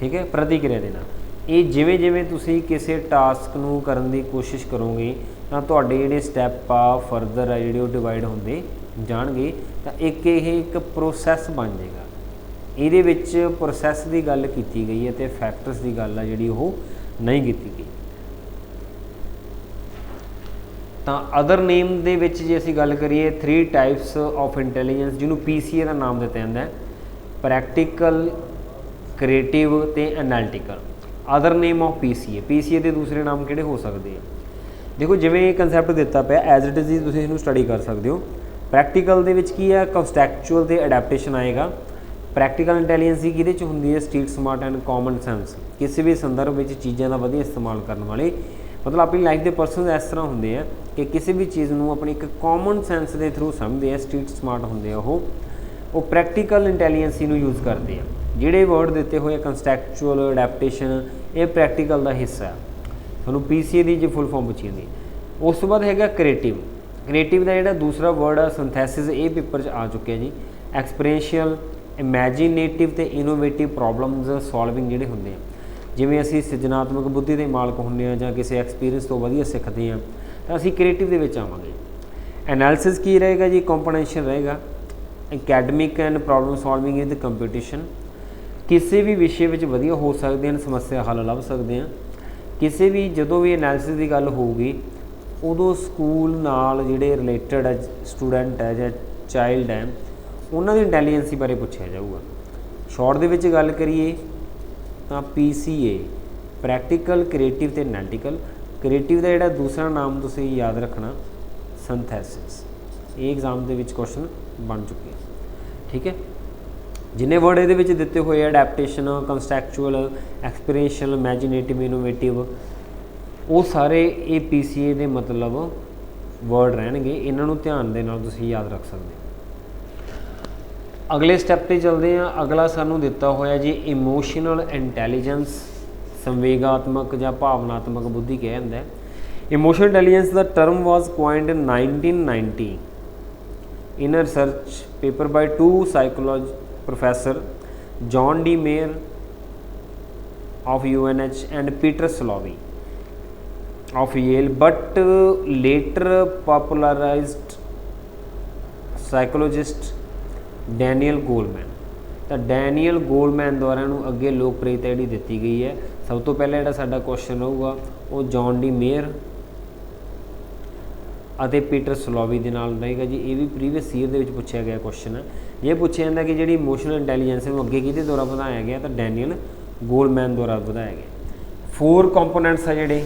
ਠੀਕ ਹੈ? ਪ੍ਰਤੀਕਿਰਿਆ ਦੇਣਾ ਇਹ ਜਿਵੇਂ ਜਿਵੇਂ ਤੁਸੀਂ ਕਿਸੇ ਟਾਸਕ ਨੂੰ ਕਰਨ ਦੀ ਕੋਸ਼ਿਸ਼ ਕਰੋਗੇ, ਤਾਂ ਤੁਹਾਡੇ ਜਿਹੜੇ ਸਟੈਪ ਆ ਫਰਦਰ ਆ, ਜਿਹੜੇ ਉਹ ਡਿਵਾਈਡ ਹੁੰਦੇ ਜਾਣਗੇ ਤਾਂ ਇੱਕ ਇਹ ਇੱਕ ਪ੍ਰੋਸੈਸ ਬਣ ਜਾਏਗਾ। ਇਹਦੇ ਵਿੱਚ ਪ੍ਰੋਸੈਸ ਦੀ ਗੱਲ ਕੀਤੀ ਗਈ ਹੈ ਤੇ ਫੈਕਟਰਸ ਦੀ ਗੱਲ ਆ ਜਿਹੜੀ ਉਹ ਨਹੀਂ ਕੀਤੀ ਗਈ। ਤਾਂ ਅਦਰ ਨੇਮ ਦੇ ਵਿੱਚ ਜੇ ਅਸੀਂ ਗੱਲ ਕਰੀਏ 3 ਟਾਈਪਸ ਆਫ ਇੰਟੈਲੀਜੈਂਸ ਜਿਹਨੂੰ ਪੀਸੀਏ ਦਾ ਨਾਮ ਦਿੱਤਾ ਜਾਂਦਾ ਹੈ ਪ੍ਰੈਕਟੀਕਲ ਕ੍ਰੀਏਟਿਵ ਤੇ analytical other name of PCA PCA ਦੇ ਦੂਸਰੇ ਨਾਮ ਕਿਹੜੇ ਹੋ ਸਕਦੇ ਆ? ਦੇਖੋ, ਜਿਵੇਂ ਇਹ ਕਨਸੈਪਟ ਦਿੱਤਾ ਪਿਆ ਐਜ਼ ਇਟ ਇਜ਼ ਤੁਸੀਂ ਇਹਨੂੰ ਸਟੱਡੀ ਕਰ ਸਕਦੇ ਹੋ। ਪ੍ਰੈਕਟੀਕਲ ਦੇ ਵਿੱਚ ਕੀ ਹੈ? ਕੰਸਟੈਕਚੁਅਲ ਤੇ ਅਡੈਪਟੇਸ਼ਨ ਆਏਗਾ। ਪ੍ਰੈਕਟੀਕਲ ਇੰਟੈਲੀਜੈਂਸ ਹੀ ਕਿਹਦੇ ਚ ਹੁੰਦੀ ਹੈ? Street smart and common sense ਕਿਸੇ ਵੀ ਸੰਦਰਭ ਵਿੱਚ ਚੀਜ਼ਾਂ ਦਾ ਵਧੀਆ ਇਸਤੇਮਾਲ ਕਰਨ ਵਾਲੇ। ਮਤਲਬ ਆਪਣੀ ਲਾਈਫ ਦੇ ਪਰਸਨਸ ਇਸ ਤਰ੍ਹਾਂ ਹੁੰਦੇ ਆ ਕਿ ਕਿਸੇ ਵੀ ਚੀਜ਼ ਨੂੰ ਆਪਣੀ ਇੱਕ ਕਾਮਨ ਸੈਂਸ ਦੇ ਥਰੂ ਸਮਝਦੇ ਆ ਸਟਰੀਟ ਸਮਾਰਟ ਹੁੰਦੇ ਆ ਉਹ। ਉਹ ਪ੍ਰੈਕਟੀਕਲ ਇੰਟੈਲੀਜੈਂਸੀ ਨੂੰ ਯੂਜ਼ ਕਰਦੇ ਆ। ਜਿਹੜੇ ਵਰਡ ਦਿੱਤੇ ਹੋਏ ਕੰਸਟੈਕਚੁਅਲ ਅਡੈਪਟੇਸ਼ਨ ਇਹ ਪ੍ਰੈਕਟੀਕਲ ਦਾ ਹਿੱਸਾ ਹੈ ਤੁਹਾਨੂੰ ਪੀਸੀਏ ਦੀ ਜੇ ਫੁੱਲ ਫਾਰਮ ਪੁੱਛੀ ਜਾਂਦੀ ਉਸ ਤੋਂ ਬਾਅਦ ਹੈਗਾ ਕ੍ਰੀਏਟਿਵ ਕ੍ਰੀਏਟਿਵ ਦਾ ਜਿਹੜਾ ਦੂਸਰਾ ਵਰਡ ਆ ਸਿੰਥੈਸਿਸ ਇਹ ਪੇਪਰ 'ਚ ਆ ਚੁੱਕਿਆ ਜੀ। ਐਕਸਪੀਰੀਐਂਸ਼ੀਅਲ ਇਮੇਜਿਨੇਟਿਵ ਤੇ ਇਨੋਵੇਟਿਵ ਪ੍ਰੋਬਲਮਸ ਸੋਲਵਿੰਗ ਜਿਹੜੇ ਹੁੰਦੇ ਆ। ਜਿਵੇਂ ਅਸੀਂ ਸਿਰਜਣਾਤਮਕ ਬੁੱਧੀ ਦੇ ਮਾਲਕ ਹੁੰਦੇ ਆ ਜਾਂ ਕਿਸੇ ਐਕਸਪੀਰੀਅੰਸ ਤੋਂ ਵਧੀਆ ਸਿੱਖਦੇ ਆ, ਤਾਂ ਅਸੀਂ ਕ੍ਰੀਏਟਿਵ ਦੇ ਵਿੱਚ ਆਵਾਂਗੇ। ਐਨਾਲਿਸਿਸ ਕੀ ਰਹੇਗਾ ਜੀ? ਕੰਪੋਨੈਂਸ਼ਨ ਰਹੇਗਾ। Academic and problem solving in the competition ਕਿਸੇ ਵੀ ਵਿਸ਼ੇ ਵਿੱਚ ਵਧੀਆ ਹੋ ਸਕਦੇ ਹਨ, ਸਮੱਸਿਆ ਹੱਲ ਲੱਭ ਸਕਦੇ ਆ। ਕਿਸੇ ਵੀ, ਜਦੋਂ ਵੀ ਐਨਾਲਿਸਿਸ ਦੀ ਗੱਲ ਹੋਊਗੀ ਉਦੋਂ ਸਕੂਲ ਨਾਲ ਜਿਹੜੇ ਰਿਲੇਟਡ ਹੈ ਸਟੂਡੈਂਟ ਹੈ ਜਾਂ ਚਾਈਲਡ ਹੈ ਉਹਨਾਂ ਦੀ ਇੰਟੈਲੀਜੈਂਸੀ ਬਾਰੇ ਪੁੱਛਿਆ ਜਾਊਗਾ। ਸ਼ਾਰਟ ਦੇ ਵਿੱਚ ਗੱਲ ਕਰੀਏ ਤਾਂ PCA ਪ੍ਰੈਕਟੀਕਲ ਕ੍ਰੀਏਟਿਵ ਤੇ ਐਨਾਲਿਟੀਕਲ ਕ੍ਰੀਏਟਿਵ ਦਾ ਜਿਹੜਾ ਦੂਸਰਾ ਨਾਮ ਤੁਸੀਂ ਯਾਦ ਰੱਖਣਾ ਸਿੰਥੈਸਿਸ ਇਹ ਐਗਜ਼ਾਮ ਦੇ ਵਿੱਚ ਕੁਐਸਚਨ ਬਣ ਚੁੱਕੇ ਠੀਕ ਹੈ? ਜਿੰਨੇ ਵਰਡ ਇਹਦੇ ਵਿੱਚ ਦਿੱਤੇ ਹੋਏ ਆ adaptation contextual experiential imaginative innovative ਉਹ ਸਾਰੇ ਇਹ PCA ਦੇ ਮਤਲਬ ਵਰਡ ਰਹਿਣਗੇ। ਇਹਨਾਂ ਨੂੰ ਧਿਆਨ ਦੇ ਨਾਲ ਤੁਸੀਂ ਯਾਦ ਰੱਖ ਸਕਦੇ ਹੋ। ਅਗਲੇ ਸਟੈਪ ਤੇ ਚੱਲਦੇ ਹਾਂ। ਅਗਲਾ ਸਾਨੂੰ ਦਿੱਤਾ ਹੋਇਆ ਜੀ ਇਮੋਸ਼ਨਲ ਇੰਟੈਲੀਜੈਂਸ ਸੰਵੇਗਾਤਮਕ ਜਾਂ ਭਾਵਨਾਤਮਕ ਬੁੱਧੀ ਕਿਹਾ ਜਾਂਦਾ ਹੈ। Emotional intelligence the term was coined in 1990 in a research paper by two psychology professor, John D. Mayer of UNH and Peter Salovey of Yale, but uh, later popularized psychologist Daniel Goleman ਤਾਂ Daniel ਗੋਲਮੈਨ ਦੁਆਰਾ ਨੂੰ ਅੱਗੇ ਲੋਕਪ੍ਰਿਯਤਾ ਜਿਹੜੀ ਦਿੱਤੀ ਗਈ ਹੈ। ਸਭ ਤੋਂ ਪਹਿਲਾਂ ਜਿਹੜਾ ਸਾਡਾ ਕੁਐਸਚਨ ਰਹੂਗਾ ਉਹ ਜੌਨ ਡੀ ਮੇਅਰ ਅਤੇ ਪੀਟਰ ਸਲੋਵੀ ਦੇ ਨਾਲ ਰਹੇਗਾ ਜੀ। ਇਹ ਵੀ ਪ੍ਰੀਵੀਅਸ ਈਅਰ ਦੇ ਵਿੱਚ ਪੁੱਛਿਆ ਗਿਆ ਕੁਐਸਚਨ ਹੈ ਇਹ ਪੁੱਛਿਆ ਜਾਂਦਾ ਕਿ ਜਿਹੜੀ ਇਮੋਸ਼ਨਲ ਇੰਟੈਲੀਜੈਂਸ ਨੂੰ ਅੱਗੇ ਕਿਹਦੇ ਦੁਆਰਾ ਵਧਾਇਆ ਗਿਆ? ਤਾਂ ਡੈਨੀਅਲ ਗੋਲਮੈਨ ਦੁਆਰਾ ਵਧਾਇਆ ਗਿਆ। ਫੋਰ ਕੰਪੋਨੈਂਟਸ ਆ ਜਿਹੜੇ।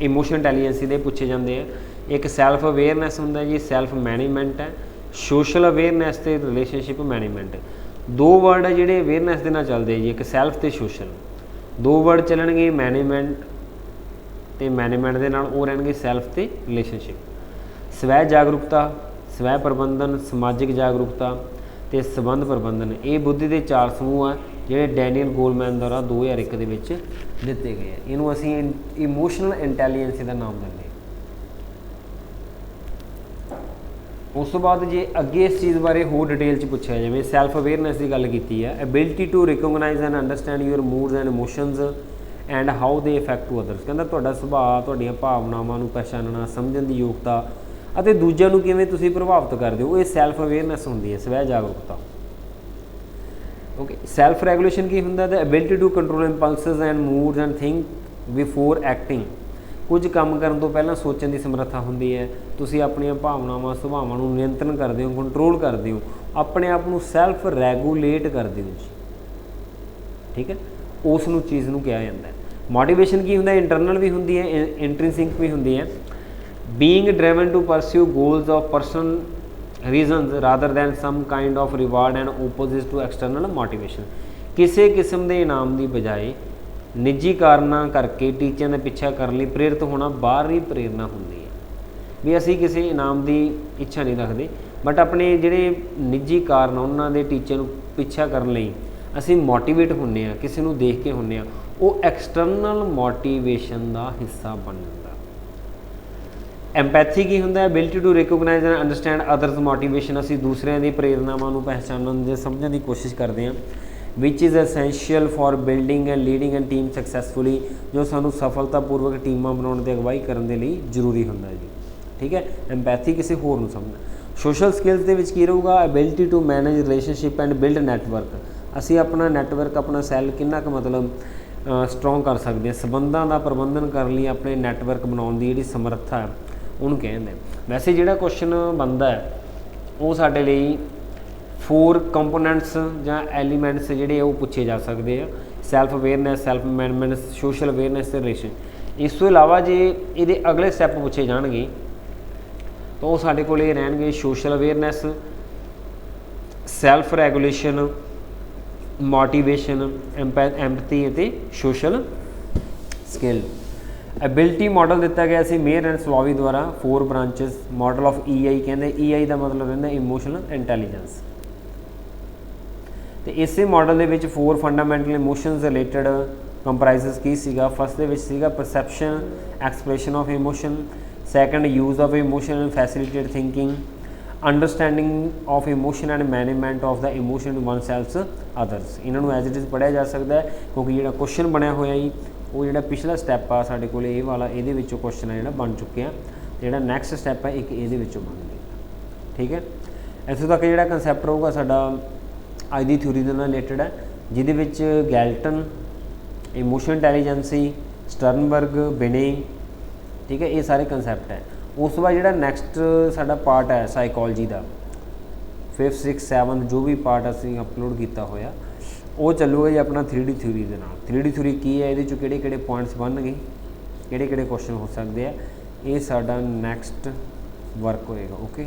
ਇਮੋਸ਼ਨਲ ਇੰਟੈਲੀਜੈਂਸੀ ਦੇ ਪੁੱਛੇ ਜਾਂਦੇ ਆ। ਇੱਕ ਸੈਲਫ ਅਵੇਅਰਨੈਸ ਹੁੰਦਾ ਜੀ ਸੈਲਫ ਮੈਨੇਜਮੈਂਟ ਹੈ। ਸੋਸ਼ਲ ਅਵੇਅਰਨੈਸ ਤੇ ਰਿਲੇਸ਼ਨਸ਼ਿਪ ਮੈਨੇਜਮੈਂਟ ਦੋ ਵਰਡ ਹੈ ਜਿਹੜੇ ਅਵੇਅਰਨੈਸ ਦੇ ਨਾਲ ਚੱਲਦੇ ਜੀ, ਇੱਕ ਸੈਲਫ ਤੇ ਸੋਸ਼ਲ ਦੋ ਵਰਡ ਚੱਲਣਗੇ ਮੈਨੇਜਮੈਂਟ ਤੇ ਮੈਨੇਜਮੈਂਟ ਦੇ ਨਾਲ, ਉਹ ਰਹਿਣਗੇ ਸੈਲਫ ਤੇ ਰਿਲੇਸ਼ਨਸ਼ਿਪ ਸਵੈ ਜਾਗਰੂਕਤਾ, ਸਵੈ ਪ੍ਰਬੰਧਨ, ਸਮਾਜਿਕ ਜਾਗਰੂਕਤਾ ਤੇ ਸਬੰਧ ਪ੍ਰਬੰਧਨ। ਇਹ ਬੁੱਧੀ ਦੇ ਚਾਰ ਸਮੂਹ ਆ। ਜਿਹੜੇ ਡੈਨੀਅਲ ਗੋਲਮੈਨ ਦੁਆਰਾ 2001 ਦੇ ਵਿੱਚ ਦਿੱਤੇ ਗਏ ਆ। ਇਹਨੂੰ ਅਸੀਂ ਇਮੋਸ਼ਨਲ ਇੰਟੈਲੀਜੈਂਸ ਦਾ ਨਾਮ ਦਿੰਦੇ ਉਸ ਤੋਂ ਬਾਅਦ ਜੇ ਅੱਗੇ ਇਸ ਚੀਜ਼ ਬਾਰੇ ਹੋਰ ਡਿਟੇਲ ਚ ਪੁੱਛਿਆ ਜਾਵੇ ਸੈਲਫ ਅਵੇਅਰਨੈਸ ਦੀ ਗੱਲ ਕੀਤੀ ਹੈ ability to recognize and understand your moods and emotions and how they affect to others ਕਹਿੰਦਾ ਤੁਹਾਡਾ ਸੁਭਾਅ, ਤੁਹਾਡੀਆਂ ਭਾਵਨਾਵਾਂ ਨੂੰ ਪਛਾਣਨਾ, ਸਮਝਣ ਦੀ ਯੋਗਤਾ ਅਤੇ ਦੂਜਿਆਂ ਨੂੰ ਕਿਵੇਂ ਤੁਸੀਂ ਪ੍ਰਭਾਵਿਤ ਕਰਦੇ ਹੋ, ਇਹ ਸੈਲਫ ਅਵੇਅਰਨੈਸ ਹੁੰਦੀ ਹੈ। ਸਵੈ ਜਾਗਰੂਕਤਾ। ਓਕੇ ਸੈਲਫ ਰੈਗੂਲੇਸ਼ਨ ਕੀ ਹੁੰਦਾ? ਹੈ ability to control impulses and moods and think before acting ਕੁਝ ਕੰਮ ਕਰਨ ਤੋਂ ਪਹਿਲਾਂ ਸੋਚਣ ਦੀ ਸਮਰੱਥਾ ਹੁੰਦੀ ਹੈ। ਤੁਸੀਂ ਆਪਣੀਆਂ ਭਾਵਨਾਵਾਂ, ਸੁਭਾਵਾਂ ਨੂੰ ਨਿਯੰਤਰਣ ਕਰਦੇ ਹੋ ਕੰਟਰੋਲ ਕਰਦੇ ਹੋ। ਆਪਣੇ ਆਪ ਨੂੰ ਸੈਲਫ ਰੈਗੂਲੇਟ ਕਰਦੇ ਹੋ ਜੀ। ਠੀਕ ਹੈ? ਉਸ ਨੂੰ ਚੀਜ਼ ਨੂੰ ਕਿਹਾ ਜਾਂਦਾ ਹੈ। ਮੋਟੀਵੇਸ਼ਨ ਕੀ ਹੁੰਦਾ? ਇੰਟਰਨਲ ਵੀ ਹੁੰਦੀ ਹੈ ਇੰਟ੍ਰਿੰਸਿਕ ਵੀ ਹੁੰਦੀ ਹੈ। Being driven to pursue goals of person reasons rather than some kind of reward and opposite to external motivation ਕਿਸੇ ਕਿਸਮ ਦੇ ਇਨਾਮ ਦੀ ਬਜਾਏ ਨਿੱਜੀ ਕਾਰਨਾਂ ਕਰਕੇ ਟੀਚਿਆਂ ਦਾ ਪਿੱਛਾ ਕਰਨ ਲਈ ਪ੍ਰੇਰਿਤ ਹੋਣਾ ਬਾਹਰੀ ਪ੍ਰੇਰਣਾ ਹੁੰਦੀ ਹੈ। ਵੀ ਅਸੀਂ ਕਿਸੇ ਇਨਾਮ ਦੀ ਇੱਛਾ ਨਹੀਂ ਰੱਖਦੇ ਬਟ ਆਪਣੇ ਜਿਹੜੇ ਨਿੱਜੀ ਕਾਰਨ ਉਹਨਾਂ ਦੇ ਟੀਚੇ ਨੂੰ ਪਿੱਛਾ ਕਰਨ ਲਈ ਅਸੀਂ ਮੋਟੀਵੇਟ ਹੁੰਨੇ ਆ ਕਿਸੇ ਨੂੰ ਦੇਖ ਕੇ ਹੁੰਨੇ ਆ ਉਹ ਐਕਸਟਰਨਲ ਮੋਟੀਵੇਸ਼ਨ ਦਾ ਹਿੱਸਾ ਬਣ ਐਮਪੈਥੀ ਕੀ ਹੁੰਦਾ ਹੈ? Ability to recognize and understand others motivation ਅਸੀਂ ਦੂਸਰਿਆਂ ਦੀ ਪ੍ਰੇਰਨਾਵਾਂ ਨੂੰ ਪਹਿਚਾਨਣ ਦੇ ਸਮਝਣ ਦੀ ਕੋਸ਼ਿਸ਼ ਕਰਦੇ ਹਾਂ। Which is essential for building and leading and team successfully ਜੋ ਸਾਨੂੰ ਸਫਲਤਾਪੂਰਵਕ ਟੀਮਾਂ ਬਣਾਉਣ ਤੇ ਅਗਵਾਈ ਕਰਨ ਦੇ ਲਈ ਜ਼ਰੂਰੀ ਹੁੰਦਾ ਹੈ ਜੀ। ਠੀਕ ਹੈ? ਐਮਪੈਥੀ ਕਿਸੇ ਹੋਰ ਨੂੰ ਸਮਝਣਾ ਸੋਸ਼ਲ ਸਕਿੱਲਸ ਦੇ ਵਿੱਚ ਕੀ ਰਹੂਗਾ? Ability to manage relationship and build network ਅਸੀਂ ਆਪਣਾ ਨੈਟਵਰਕ ਆਪਣਾ ਸੈੱਲ ਕਿੰਨਾ ਕੁ ਮਤਲਬ ਸਟਰੋਂਗ ਕਰ ਸਕਦੇ ਹਾਂ? ਸਬੰਧਾਂ ਦਾ ਪ੍ਰਬੰਧਨ ਕਰਨ ਲਈ ਆਪਣੇ ਨੈਟਵਰਕ ਬਣਾਉਣ ਦੀ ਜਿਹੜੀ ਸਮਰੱਥਾ ਹੈ ਉਹਨੂੰ ਕਹਿੰਦੇ ਵੈਸੇ ਜਿਹੜਾ ਕੁਐਸਚਨ ਬੰਦਾ ਹੈ, ਉਹ ਸਾਡੇ ਲਈ ਫੋਰ ਕੰਪੋਨੈਂਟਸ ਜਾਂ ਐਲੀਮੈਂਟਸ ਜਿਹੜੇ ਉਹ ਪੁੱਛੇ ਜਾ ਸਕਦੇ ਆ। Self awareness self management social awareness ਤੇ ਰਿਲੇਸ਼ਨ ਇਸ ਤੋਂ ਇਲਾਵਾ ਜੇ ਇਹਦੇ ਅਗਲੇ ਸਟੈਪ ਪੁੱਛੇ ਜਾਣਗੇ, ਤਾਂ ਉਹ ਸਾਡੇ ਕੋਲ ਇਹ ਰਹਿਣਗੇ social awareness self regulation motivation empathy ਅਤੇ ਸੋਸ਼ਲ ਸਕਿੱਲ ਐਬਿਲਿਟੀ ਮਾਡਲ ਦਿੱਤਾ ਗਿਆ ਸੀ ਮੇਅਰ ਐਂਡ ਸਲੋਵੀ ਦੁਆਰਾ four branches model of EI ਕਹਿੰਦੇ ਈਆਈ ਦਾ ਮਤਲਬ ਰਹਿੰਦਾ ਇਮੋਸ਼ਨਲ ਇੰਟੈਲੀਜੈਂਸ ਤੇ ਇਸੇ ਮਾਡਲ ਦੇ ਵਿੱਚ four fundamental emotions related comprises ਕੀ ਸੀਗਾ? ਫਸਟ ਦੇ ਵਿੱਚ ਸੀਗਾ perception expression of emotion second use of emotion and facilitate thinking understanding of emotion and management of the emotion in oneself's others ਇਹਨਾਂ ਨੂੰ ਐਜ਼ ਇਟ ਇਜ਼ ਪੜਿਆ ਜਾ ਸਕਦਾ ਹੈ, ਕਿਉਂਕਿ ਜਿਹੜਾ ਕੁਐਸਚਨ ਬਣਿਆ ਹੋਇਆ ਜੀ ਉਹ ਜਿਹੜਾ ਪਿਛਲਾ ਸਟੈਪ ਆ ਸਾਡੇ ਕੋਲ ਇਹ ਵਾਲਾ, ਇਹਦੇ ਵਿੱਚੋਂ ਕੁਐਸਚਨ ਆ ਜਿਹੜਾ ਬਣ ਚੁੱਕਿਆ ਜਿਹੜਾ ਨੈਕਸਟ ਸਟੈਪ ਹੈ ਇੱਕ ਇਹਦੇ ਵਿੱਚੋਂ ਬਣ ਗਿਆ ਠੀਕ ਹੈ? ਇੱਥੋਂ ਤੱਕ ਜਿਹੜਾ ਕਨਸੈਪਟ ਰਹੂਗਾ ਸਾਡਾ ਅੱਜ ਦੀ ਥਿਊਰੀ ਦੇ ਨਾਲ ਰਿਲੇਟਡ ਹੈ ਜਿਹਦੇ ਵਿੱਚ ਗੈਲਟਨ ਇਮੋਸ਼ਨ ਇੰਟੈਲੀਜੈਂਸੀ ਸਟਰਨਬਰਗ, ਬਿਨੇ, ਠੀਕ ਹੈ, ਇਹ ਸਾਰੇ ਕਨਸੈਪਟ ਹੈ। ਉਸ ਤੋਂ ਬਾਅਦ ਜਿਹੜਾ ਨੈਕਸਟ ਸਾਡਾ ਪਾਰਟ ਹੈ ਸਾਈਕੋਲੋਜੀ ਦਾ 5th 6th 7th ਜੋ ਵੀ ਪਾਰਟ ਅਸੀਂ ਅਪਲੋਡ ਕੀਤਾ ਹੋਇਆ ਉਹ ਚੱਲੂਗਾ ਜੀ ਆਪਣਾ 3D ਥਿਊਰੀ ਦੇ ਨਾਲ। 3D ਥਿਊਰੀ ਕੀ ਹੈ? ਇਹਦੇ ਚੋਂ ਕਿਹੜੇ ਕਿਹੜੇ ਪੁਆਇੰਟਸ ਬਣਨਗੇ? ਕਿਹੜੇ ਕਿਹੜੇ ਕੁਐਸਚਨ ਹੋ ਸਕਦੇ ਆ? ਇਹ ਸਾਡਾ ਨੈਕਸਟ ਵਰਕ ਹੋਏਗਾ ਓਕੇ